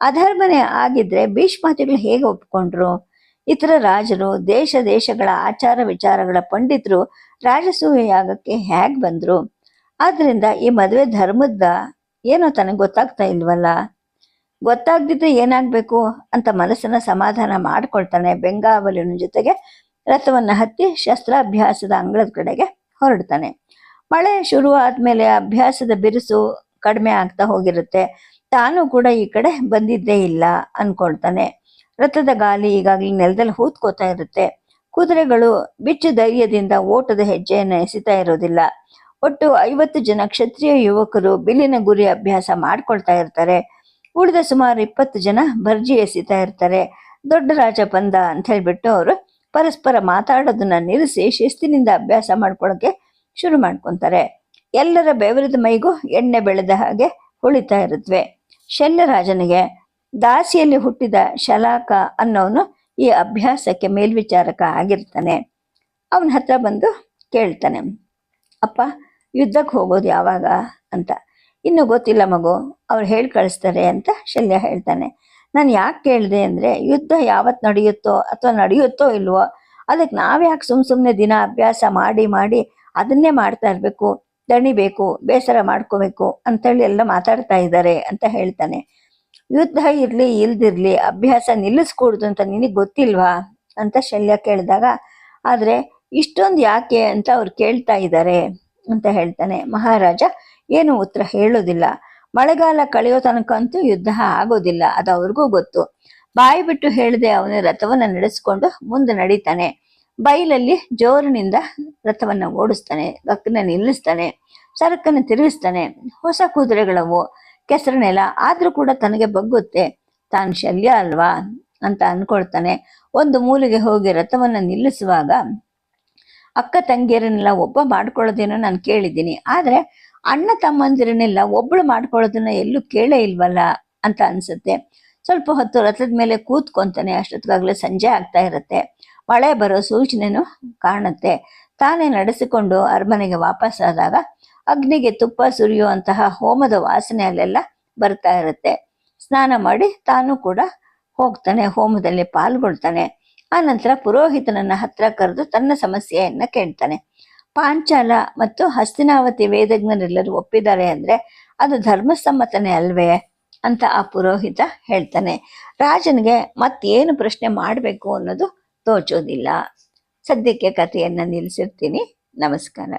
ಅಧರ್ಮನೆ ಆಗಿದ್ರೆ ಭೀಷ್ಮಾತಿಗಳು ಹೇಗೆ ಒಪ್ಕೊಂಡ್ರು? ಇತರ ರಾಜರು, ದೇಶ ದೇಶಗಳ ಆಚಾರ ವಿಚಾರಗಳ ಪಂಡಿತರು ರಾಜಸೂಯ ಯಾಗಕ್ಕೆ ಹೇಗ್ ಬಂದ್ರು? ಆದ್ರಿಂದ ಈ ಮದುವೆ ಧರ್ಮದ ಏನೋ ತನಗೆ ಗೊತ್ತಾಗ್ತಾ ಇಲ್ವಲ್ಲ? ಗೊತ್ತಾಗ್ದಿದ್ರೆ ಏನಾಗಬೇಕು ಅಂತ ಮನಸ್ಸನ್ನು ಸಮಾಧಾನ ಮಾಡಿಕೊಳ್ತಾನೆ ಬೆಂಗಾವಲಿನ ಜೊತೆಗೆ ರಥವನ್ನು ಹತ್ತಿ ಶಸ್ತ್ರಾಭ್ಯಾಸದ ಅಂಗಳದ ಕಡೆಗೆ ಹೊರಡ್ತಾನೆ. ಮಳೆ ಶುರು ಆದ್ಮೇಲೆ ಅಭ್ಯಾಸದ ಬಿರುಸು ಕಡಿಮೆ ಆಗ್ತಾ ಹೋಗಿರುತ್ತೆ. ತಾನು ಕೂಡ ಈ ಕಡೆ ಬಂದಿದ್ದೇ ಇಲ್ಲ ಅನ್ಕೊಳ್ತಾನೆ. ರಥದ ಗಾಲಿ ಈಗಾಗಲೇ ನೆಲದಲ್ಲಿ ಹೂತ್ಕೋತಾ ಇರುತ್ತೆ. ಕುದುರೆಗಳು ಬಿಚ್ಚು ಧೈರ್ಯದಿಂದ ಓಟದ ಹೆಜ್ಜೆಯನ್ನು ಎಸಿತಾ ಇರೋದಿಲ್ಲ. ಒಟ್ಟು ಐವತ್ತು ಜನ ಕ್ಷತ್ರಿಯ ಯುವಕರು ಬಿಲ್ಲಿನ ಗುರಿ ಅಭ್ಯಾಸ ಮಾಡ್ಕೊಳ್ತಾ ಇರ್ತಾರೆ. ಉಳಿದ ಸುಮಾರು ಇಪ್ಪತ್ತು ಜನ ಭರ್ಜಿ ಎಸಿತಾ ಇರ್ತಾರೆ. ದೊಡ್ಡ ರಾಜ ಬಂದ ಅಂತ ಹೇಳ್ಬಿಟ್ಟು ಅವರು ಪರಸ್ಪರ ಮಾತಾಡೋದನ್ನ ನಿಲ್ಲಿಸಿ ಶಿಸ್ತಿನಿಂದ ಅಭ್ಯಾಸ ಮಾಡ್ಕೊಳಕ್ಕೆ ಶುರು ಮಾಡ್ಕೊತಾರೆ. ಎಲ್ಲರ ಬೆವರದ ಮೈಗೂ ಎಣ್ಣೆ ಬೆಳೆದ ಹಾಗೆ ಹೊಳಿತಾ ಇರುತ್ತವೆ ಶಲ್ಯರಾಜನಿಗೆ ದಾಸಿಯಲ್ಲಿ ಹುಟ್ಟಿದ ಶಲಾಕ ಅನ್ನೋನು ಈ ಅಭ್ಯಾಸಕ್ಕೆ ಮೇಲ್ವಿಚಾರಕ ಆಗಿರ್ತಾನೆ. ಅವನ ಹತ್ರ ಬಂದು ಕೇಳ್ತಾನೆ, ಅಪ್ಪ, ಯುದ್ಧಕ್ಕೆ ಹೋಗೋದು ಯಾವಾಗ? ಅಂತ. ಇನ್ನು ಗೊತ್ತಿಲ್ಲ ಮಗು, ಅವ್ರು ಹೇಳಿ ಕಳಿಸ್ತಾರೆ ಅಂತ ಶಲ್ಯ ಹೇಳ್ತಾನೆ. ನಾನು ಯಾಕೆ ಕೇಳಿದೆ ಅಂದರೆ, ಯುದ್ಧ ಯಾವತ್ತು ನಡೆಯುತ್ತೋ ಅಥವಾ ನಡೆಯುತ್ತೋ ಇಲ್ವೋ ಅದಕ್ಕೆ ನಾವ್ಯಾಕೆ ಸುಮ್ಮ ಸುಮ್ಮನೆ ದಿನ ಅಭ್ಯಾಸ ಮಾಡಿ ಮಾಡಿ ಅದನ್ನೇ ಮಾಡ್ತಾ ಇರಬೇಕು, ದಣಿಬೇಕು, ಬೇಸರ ಮಾಡ್ಕೋಬೇಕು ಅಂತೇಳಿ ಎಲ್ಲ ಮಾತಾಡ್ತಾ ಇದ್ದಾರೆ ಅಂತ ಹೇಳ್ತಾನೆ. ಯುದ್ಧ ಇರಲಿ, ಇಲ್ದಿರಲಿ, ಅಭ್ಯಾಸ ನಿಲ್ಲಿಸ್ಕೂಡ್ದು ಅಂತ ನಿನಗೆ ಗೊತ್ತಿಲ್ವಾ ಅಂತ ಶಲ್ಯ ಕೇಳಿದಾಗ, ಆದರೆ ಇಷ್ಟೊಂದು ಯಾಕೆ ಅಂತ ಅವ್ರು ಕೇಳ್ತಾ ಇದ್ದಾರೆ ಅಂತ ಹೇಳ್ತಾನೆ. ಮಹಾರಾಜ ಏನು ಉತ್ತರ ಹೇಳೋದಿಲ್ಲ ಮಳೆಗಾಲ ಕಳೆಯೋ ತನಕ ಅಂತೂ ಯುದ್ಧ ಆಗೋದಿಲ್ಲ, ಅದು ಅವ್ರಿಗೂ ಗೊತ್ತು. ಬಾಯಿ ಬಿಟ್ಟು ಹೇಳದೆ ಅವನು ರಥವನ್ನ ನಡೆಸಿಕೊಂಡು ಮುಂದೆ ನಡೀತಾನೆ. ಬೈಲಲ್ಲಿ ಜೋರಿನಿಂದ ರಥವನ್ನ ಓಡಿಸ್ತಾನೆ ಗಕ್ಕನ್ನ ನಿಲ್ಲಿಸ್ತಾನೆ, ಸರಕನ್ನು ತಿರುಗಿಸ್ತಾನೆ. ಹೊಸ ಕುದುರೆಗಳವು ಕೆಸರನೆಲ್ಲ ನೆಲ, ಆದ್ರೂ ಕೂಡ ತನಗೆ ಬಗ್ಗುತ್ತೆ. ತಾನು ಶಲ್ಯ ಅಲ್ವಾ? ಅಂತ ಅನ್ಕೊಳ್ತಾನೆ. ಒಂದು ಮೂಲೆಗೆ ಹೋಗಿ ರಥವನ್ನ ನಿಲ್ಲಿಸುವಾಗ ಅಕ್ಕ ತಂಗಿಯರನ್ನೆಲ್ಲ ಒಬ್ಬ ಮಾಡ್ಕೊಳ್ಳೋದೇನೋ ನಾನು ಕೇಳಿದ್ದೀನಿ. ಆದರೆ ಅಣ್ಣ ತಮ್ಮಂದಿರನ್ನೆಲ್ಲ ಒಬ್ಬಳು ಮಾಡ್ಕೊಳ್ಳೋದನ್ನ ಎಲ್ಲೂ ಕೇಳೇ ಇಲ್ವಲ್ಲ ಅಂತ ಅನ್ಸುತ್ತೆ. ಸ್ವಲ್ಪ ಹೊತ್ತು ರಥದ ಮೇಲೆ ಕೂತ್ಕೊಂತಾನೆ, ಅಷ್ಟೊತ್ತಿಗಾಗಲೇ ಸಂಜೆ ಆಗ್ತಾ ಇರುತ್ತೆ. ಮಳೆ ಬರೋ ಸೂಚನೆನೂ ಕಾಣುತ್ತೆ. ತಾನೇ ನಡೆಸಿಕೊಂಡು ಅರಮನೆಗೆ ವಾಪಸ್ ಆದಾಗ ಅಗ್ನಿಗೆ ತುಪ್ಪ ಸುರಿಯುವಂತಹ ಹೋಮದ ವಾಸನೆ ಅಲ್ಲೆಲ್ಲ ಬರ್ತಾ ಇರುತ್ತೆ. ಸ್ನಾನ ಮಾಡಿ ತಾನು ಕೂಡ ಹೋಗ್ತಾನೆ, ಹೋಮದಲ್ಲಿ ಪಾಲ್ಗೊಳ್ತಾನೆ. ಆ ನಂತರ ಪುರೋಹಿತನನ್ನ ಹತ್ರ ಕರೆದು ತನ್ನ ಸಮಸ್ಯೆಯನ್ನ ಕೇಳ್ತಾನೆ. ಪಾಂಚಾಲ ಮತ್ತು ಹಸ್ತಿನಾವತಿ ವೇದಜ್ಞರೆಲ್ಲರೂ ಒಪ್ಪಿದ್ದಾರೆ ಅಂದ್ರೆ ಅದು ಧರ್ಮಸಮ್ಮತನೇ ಅಲ್ವೇ ಅಂತ ಆ ಪುರೋಹಿತ ಹೇಳ್ತಾನೆ. ರಾಜನಿಗೆ ಮತ್ತೇನು ಪ್ರಶ್ನೆ ಮಾಡಬೇಕು ಅನ್ನೋದು ತೋಚೋದಿಲ್ಲ. ಸದ್ಯಕ್ಕೆ ಕಥೆಯನ್ನ ನಿಲ್ಲಿಸಿರ್ತೀನಿ ನಮಸ್ಕಾರ.